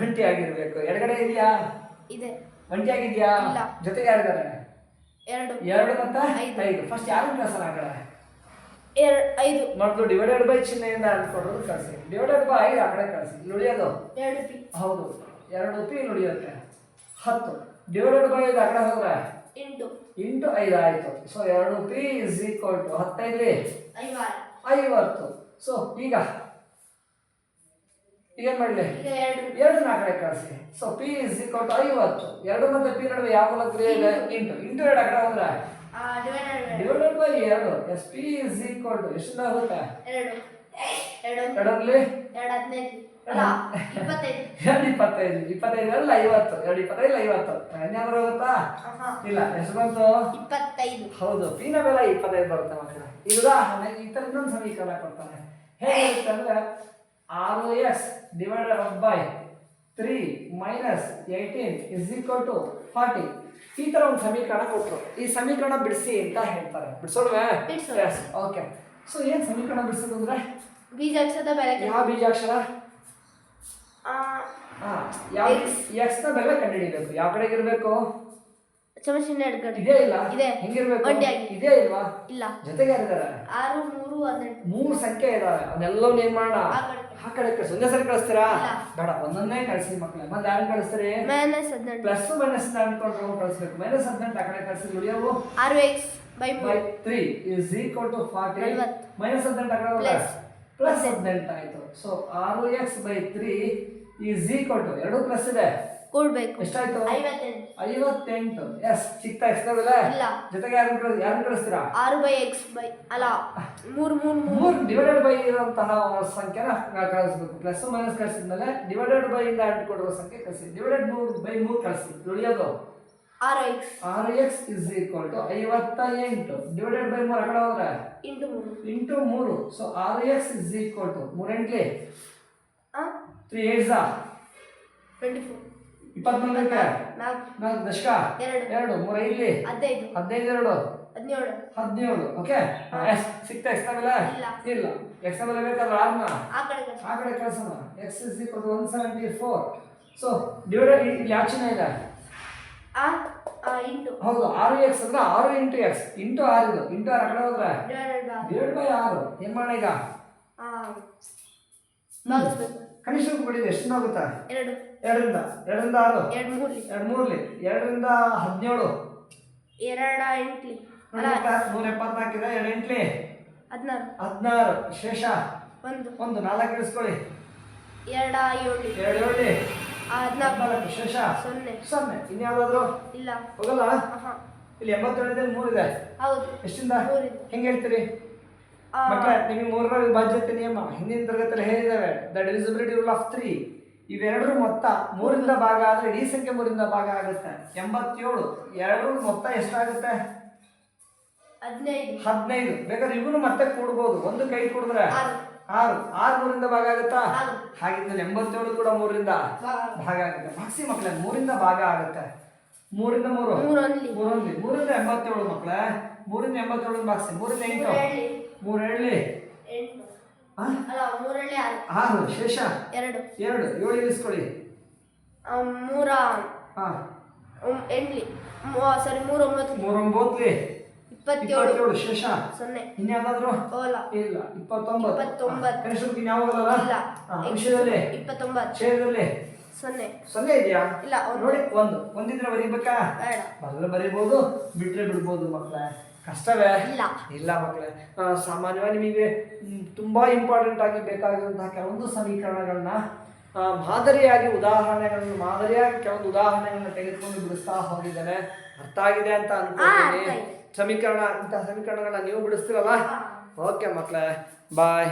S1: ಒಂಟಿ ಆಗಿರ್ಬೇಕು. ಎಡಗಡೆ ಇದೆಯಾ?
S2: ಇದೆ.
S1: ಒಂಟಿ ಆಗಿದ್ಯಾ. ಜೊತೆಗೆ ಯಾರಿದ್ದಾರೆ?
S2: ಎರಡು.
S1: ಎರಡು ಮತ್ತ
S2: ಐದು.
S1: ಫಸ್ಟ್ ಯಾರು ಕಳ್ಸೋಣ ಆ ಕಡೆ
S2: ಎರಡು ಐದು.
S1: ಮೊದಲು ಡಿವೈಡೆಡ್ ಬೈ ಚಿಹ್ನೆಯಿಂದ ಅನ್ಕೊಂಡ್ರು ಕಳಿಸಿ. ಡಿವೈಡೆಡ್ ಬೈ ಐದು ಆ ಕಡೆ ಕಳಿಸಿ. ನುಡಿಯೋದು
S2: ಎರಡು ಪಿ
S1: ಹೌದು. ಎರಡು ಪಿ ನುಡಿಯುತ್ತೆ ಹತ್ತು. ಡಿವೈಡೆಡ್ ಬೈ ಐದು ಆ ಕಡೆ ಹೋದ್ರೆ?
S2: ಎಂಟು.
S1: ಇಂಟು ಐದು ಆಯಿತು. ಸೊ ಎರಡು ಪಿ ಇಸ್ ಈಕ್ವಲ್ ಟು ಹತ್ತೈದಲಿ ಐವತ್ತು. ಸೊ ಈಗ ಈಗ ಏನ್ ಮಾಡಲಿ?
S2: ಎರಡು
S1: ಆ ಕಡೆ ಕಳಿಸಿ. So p is equal to ಐವತ್ತು. ಎರಡು ಮತ್ತೆ ಪಿ ನಡುವೆ ಯಾವ ಕ್ರಿಯೆ ಇದೆ? ಇಂಟು ಇಂಟು ಎರಡು ಕಡೆ ಹೋದ್ರೆ?
S2: ಡಿವೈಡೆಡ್
S1: ಬೈ ಎರಡು. Yes p is equal to ಎಷ್ಟಿಂದ ಹೋಗುತ್ತೆ
S2: ಎರಡು. ಎರಡು.
S1: ಎರಡರಲ್ಲಿ
S2: ಎರಡು ಹದಿನೈದು. ಅಲ್ಲ ಇಪ್ಪತ್ತೈದು.
S1: ಎರಡು ಇಪ್ಪತ್ತೈದು. ಅಲ್ಲ ಐವತ್ತು. ಎರಡು ಇಪ್ಪತ್ತೈದು ಐವತ್ತು. ಇಲ್ಲ ಎಷ್ಟು ಬಂತು?
S2: ಇಪ್ಪತ್ತೈದು.
S1: ಹೌದು ಪೀನ ಬೆಲೆ ಇಪ್ಪತ್ತೈದು ಬರುತ್ತೆ ಮಕ್ಕಳ. ಈ ಉದಾಹರಣೆ ಈ ತರ ಇನ್ನೊಂದು ಸಮೀಕರಣ ಕೊಡ್ತಾನೆ. ಹೇಗಿರುತ್ತೆ ಅಂದ್ರೆ ಆರು x divided by three minus eighteen is equal to forty ಈ ತರ ಒಂದು ಸಮೀಕರಣ ಕೊಟ್ಟರು ಈ ಸಮೀಕರಣ ಬಿಡಿಸಿ ಅಂತ ಹೇಳ್ತಾರೆ. ಎಸ್ ಓಕೆ ಸೊ ಏನು ಸಮೀಕರಣ ಬಿಡಿಸೋದು ಅಂದ್ರೆ?
S2: ಬೀಜಾಕ್ಷರ
S1: ಯಾವ ಬೀಜಾಕ್ಷರ?
S2: ಆ,
S1: ಎಕ್ಸ್ ಯಾವ ಎಕ್ಸ್ನ ಬೆಲೆ ಕಂಡುಹಿಡಿಬೇಕು? ಯಾವ ಕಡೆ ಇರಬೇಕು?
S2: ಸಮಚಿಹ್ನೆ ಎಡಗಡೆ
S1: ಇದೇ ಇಲ್ಲ?
S2: ಇದೆ.
S1: ಹೆಂಗಿರ್ಬೇಕು. ಇದೇ ಇಲ್ವಾ?
S2: ಇಲ್ಲ.
S1: ಜೊತೆಗೆ ಇದ್ದಾರೆ
S2: ಆರು ಮೂರು ಹದಿನೆಂಟು
S1: ಮೂರು ಸಂಖ್ಯೆ ಇದಾವೆ. ಅದೆಲ್ಲವನ್ನ ಏನ್ ಮಾಡೋಣ
S2: ಆ ಕಡೆ.
S1: ಸೊನ್ನೆ ಕಳಿಸಿ ಒಂದೇ ಸರಿ ಕಳಿಸ್ತೀರಾ? ಬೇಡ ಒಂದೊಂದೇ ಕಳಿಸಿ ಮಕ್ಕಳೇ ಮತ್ತೆ ಯಾರು ಕಳಿಸ್ತೀರಿ?
S2: ಮೈನಸ್ ಹದಿನೆಂಟು.
S1: ಪ್ಲಸ್ ಮೈನಸ್ ಅನ್ಕೊಂಡು ಕಳಿಸ್ಬೇಕು. ಮೈನಸ್ ಹದಿನೆಂಟು ಆ ಕಡೆ ಕಳಿಸಿ. ಉಳಿಯೋವು
S2: ಆರು x by
S1: by three is equal to forty minus ಹದಿನೆಂಟು ಆ ಕಡೆ. ಪ್ಲಸ್ ಹದಿನೆಂಟು ಆಯ್ತು. ಸೊ ಆರು x by three is equal to ಎರಡು ಪ್ಲಸ್ ಇದೆ.
S2: ಕೂಡ್ಬೇಕು.
S1: ಎಷ್ಟಾಯ್ತು?
S2: ಐವತ್ತೆಂಟು.
S1: ಐವತ್ತೆಂಟು. ಎಸ್ ಚಿಕ್ಕ ಎಕ್ಸ್ಟ್ರಾ
S2: ಇಲ್ಲ.
S1: ಜೊತೆಗೆ ಯಾರು ಯಾರು ಕಳಿಸ್ತೀರಾ?
S2: ಆರು ಬೈ ಎಕ್ಸ್ ಬೈ ಅಲ್ಲ ಮೂರು ಮೂರು ಮೂರು.
S1: ಡಿವೈಡೆಡ್ ಬೈ ಇರುವಂತಹ ಸಂಖ್ಯೆನ ಕಳಿಸ್ಬೇಕು. ಪ್ಲಸ್ ಮೈನಸ್ ಕಳಿಸಿದ್ಮೇಲೆ ಡಿವೈಡೆಡ್ ಬೈ ಇಂದ ಕೊಡುವ ಸಂಖ್ಯೆ ಕಳಿಸಿ. ಡಿವೈಡೆಡ್ ಮೂರು ಬೈ ಮೂರು ಕಳಿಸಿ. ಉಳಿಯೋದು
S2: ಆರು ಎಕ್ಸ್
S1: ಇಸ್ ಈಕ್ವಲ್ ಟು ಐವತ್ತ ಎಂಟು ಡಿವೈಡೆಡ್ ಬೈ ಮೂರು ಕಡೆ ಹೋದ್ರೆ?
S2: ಇಂಟು ಮೂರು.
S1: ಸೊ ಆರ್ ಎಕ್ಸ್ ಇಸ್ ಈಕ್ವಲ್ ಟು ಮೂರೆಂಟ್ಲಿ? ತ್ರೀ ಏಟ್ಸ ಇಪ್ಪತ್ನಾಲ್ಕಕ್ಕೆ?
S2: ನಾಲ್ಕು.
S1: ನಾಲ್ಕು ದಶಕ?
S2: ಎರಡು.
S1: ಎರಡು. ಮೂರು ಐದ್ಲಿ
S2: ಹದಿನೈದು.
S1: ಹದಿನೈದು ಎರಡು.
S2: ಹದಿನೇಳು.
S1: ಹದಿನೇಳು. ಓಕೆ ಸಿಕ್ತಾ ಎಕ್ಸ್ಟ್ರಾ
S2: ಇಲ್ಲ.
S1: ಇಲ್ಲ. ಎಕ್ಸ್ಟ್ರಾ ಬೆಲೆ ಬೇಕಾದ್ರೆ ಆರ್ನ
S2: ಆ ಕಡೆ ಕಳ್ಸಿ.
S1: ಆ ಕಡೆ ಕಳ್ಸೋಣ. X is equal to one seventy four so divided ಇಲ್ಲಿ ಯಾವ ಚಿಹ್ನೆ ಇದೆ. ಹೌದು ಆರು ಎಕ್ಸ್ ಅಂದ್ರೆ ಆರು ಇಂಟು ಎಕ್ಸ್ ಇಂಟು ಆರು ಇದು. ಇಂಟು ಆರು ಕಡೆ ಹೋದ್ರೆ?
S2: ಡಿವೈಡೆಡ್ ಬೈ
S1: ಆರು. ಏನ್ ಮಾಡೋಣ ಈಗ? ಕನಿಷ್ಠ ಬಿಡಿದೆ ಎಷ್ಟು ಆಗುತ್ತಾ
S2: ಎರಡು.
S1: ಎರಡರಿಂದ. ಎರಡರಿಂದ ಆರು?
S2: ಎರಡು ಮೂರ್ಲಿ.
S1: ಎರಡು ಮೂರ್ಲಿ. ಎರಡರಿಂದ ಹದಿನೇಳು.
S2: ಎರಡ ಎಂಟ್ಲಿ.
S1: ನೂರ ಎಪ್ಪತ್ನಾಲ್ಕಿದೆ ಎರಡು ಎಂಟ್ಲಿ?
S2: ಹದಿನಾರು.
S1: ಹದಿನಾರು. ಶೇಷ
S2: ಒಂದು.
S1: ಒಂದು. ನಾಲ್ಕು ಇಳಿಸ್ಕೊಳ್ಳಿ.
S2: ಎರಡ ಏಳು.
S1: ಎರಡು ಏಳಿ.
S2: ಹದಿನಾಲ್ಕು
S1: ಶೇಷ
S2: ಸೊನ್ನೆ.
S1: ಸೊನ್ನೆ. ಇನ್ಯಾವುದಾದ್ರು?
S2: ಇಲ್ಲ.
S1: ಹೋಗಲ್ಲ? ಇಲ್ಲಿ ಎಂಬತ್ತೇಳಿದೆ ಮೂರಿದೆ.
S2: ಹೌದು.
S1: ಎಷ್ಟಿಂದ. ಹೆಂಗೆ ಹೇಳ್ತೀರಿ? ಮಕ್ಕಳೇ ನಿಮಗೆ ಮೂರರ ವಿಭಾಜ್ಯತೆ ನಿಯಮ. ಹಿಂದಿನ ತರಗತಿಯಲ್ಲಿ ಹೇಳಿದ್ದಾರೆ the divisibility rule of three ಇವೆರಡರ ಮೊತ್ತ ಮೂರಿಂದ ಭಾಗ ಆದರೆ ಇಡೀ ಸಂಖ್ಯೆ ಮೂರಿಂದ ಭಾಗ ಆಗುತ್ತೆ. ಎಂಬತ್ತೇಳು. ಎರಡರ ಮೊತ್ತ ಎಷ್ಟಾಗುತ್ತೆ?
S2: ಹದಿನೈದು.
S1: ಹದಿನೈದು. ಬೇಕಾದ್ರೆ ಇವನು ಮತ್ತೆ ಕೂಡ್ಬೋದು. ಒಂದು ಕೈ ಕೂಡಿದ್ರೆ?
S2: ಆರು.
S1: ಆರು ಮೂರಿಂದ ಭಾಗ ಆಗುತ್ತಾ. ಹಾಗಿದ್ರೆ ಎಂಬತ್ತೇಳು ಕೂಡ ಮೂರಿಂದ
S2: ಭಾಗ.
S1: ಆಗುತ್ತೆ. ಮಾಕ್ಸಿ ಮಕ್ಕಳೇ ಮೂರಿಂದ ಭಾಗ ಆಗುತ್ತೆ. ಮೂರಿಂದ ಮೂರು. ಮೂರೊಂದು ಮೂರಿಂದ ಎಂಬತ್ತೇಳು ಮಕ್ಕಳೇ ಮೂರಿಂದ ಎಂಬತ್ತೇಳು ಬಾಕ್ಸಿ ಮೂರಿಂದ ಎಂಟು. ಮೂರು
S2: ಮೂರೇಳಿ ಆರು.
S1: ಶೇಷ?
S2: ಎರಡು.
S1: ಎರಡು. ಏಳು ಇಳಿಸ್ಕೊಳ್ಳಿ
S2: ಮೂರ. ಎಂಟ್ಲಿ. ಸಾರಿ ಮೂರ ಒಂಬತ್ತು
S1: ಮೂರೊಂಬತ್ಲಿ.
S2: ಇಪ್ಪತ್ತೇಳು.
S1: ಇಪ್ಪತ್ತೇಳು ಶೇಷ.
S2: ಸೊನ್ನೆ.
S1: ಇನ್ಯಾವ್ದಾದ್ರು
S2: ಓಲ.
S1: ಇಲ್ಲ ಇಪ್ಪತ್ತೊಂಬತ್ತು.
S2: ಇಪ್ಪತ್ತೊಂಬತ್ತು.
S1: ಕನಿಷ್ಠ ಇನ್ಯಾವುದಲ್ಲ
S2: ಇಲ್ಲ.
S1: ಅಂಶದಲ್ಲಿ
S2: ಇಪ್ಪತ್ತೊಂಬತ್ತು.
S1: ಛೇದದಲ್ಲಿ
S2: ಸೊನ್ನೆ.
S1: ಸೊನ್ನೆ ಇದೆಯಾ?
S2: ಇಲ್ಲ ಒಂದು.
S1: ನೋಡಿ ಒಂದು. ಒಂದಿದ್ರೆ ಬರೀಬೇಕಾ?
S2: ಬೇಡ.
S1: ಬರಲು ಬರೀಬಹುದು ಬಿಟ್ರೆ ಬಿಡ್ಬೋದು ಮಕ್ಕಳೇ ಕಷ್ಟವೇ?
S2: ಇಲ್ಲ.
S1: ಇಲ್ಲ ಮಕ್ಕಳೇ ಆ, ಸಾಮಾನ್ಯವಾಗಿ ನಿಮಗೆ ಮ್, ತುಂಬಾ ಇಂಪಾರ್ಟೆಂಟ್ ಆಗಿ ಬೇಕಾಗಿರುವಂತಹ ಕೆಲವೊಂದು ಸಮೀಕರಣಗಳನ್ನ ಆ, ಮಾದರಿಯಾಗಿ ಉದಾಹರಣೆಗಳನ್ನು ಮಾದರಿಯಾಗಿ ಕೆಲವೊಂದು ಉದಾಹರಣೆಗಳನ್ನ ತೆಗೆದುಕೊಂಡು ಬಿಡಿಸ್ತಾ ಹೋಗಿದ್ದಾನೆ. ಅರ್ಥ ಆಗಿದೆ ಅಂತ ಅನ್ಕೊಳ್ತೀನಿ. ಸಮೀಕರಣ ಇಂತಹ ಸಮೀಕರಣಗಳನ್ನ ನೀವು ಬಿಡಿಸ್ತೀರಲ್ಲ? ಓಕೆ ಮಕ್ಕಳೇ ಬಾಯ್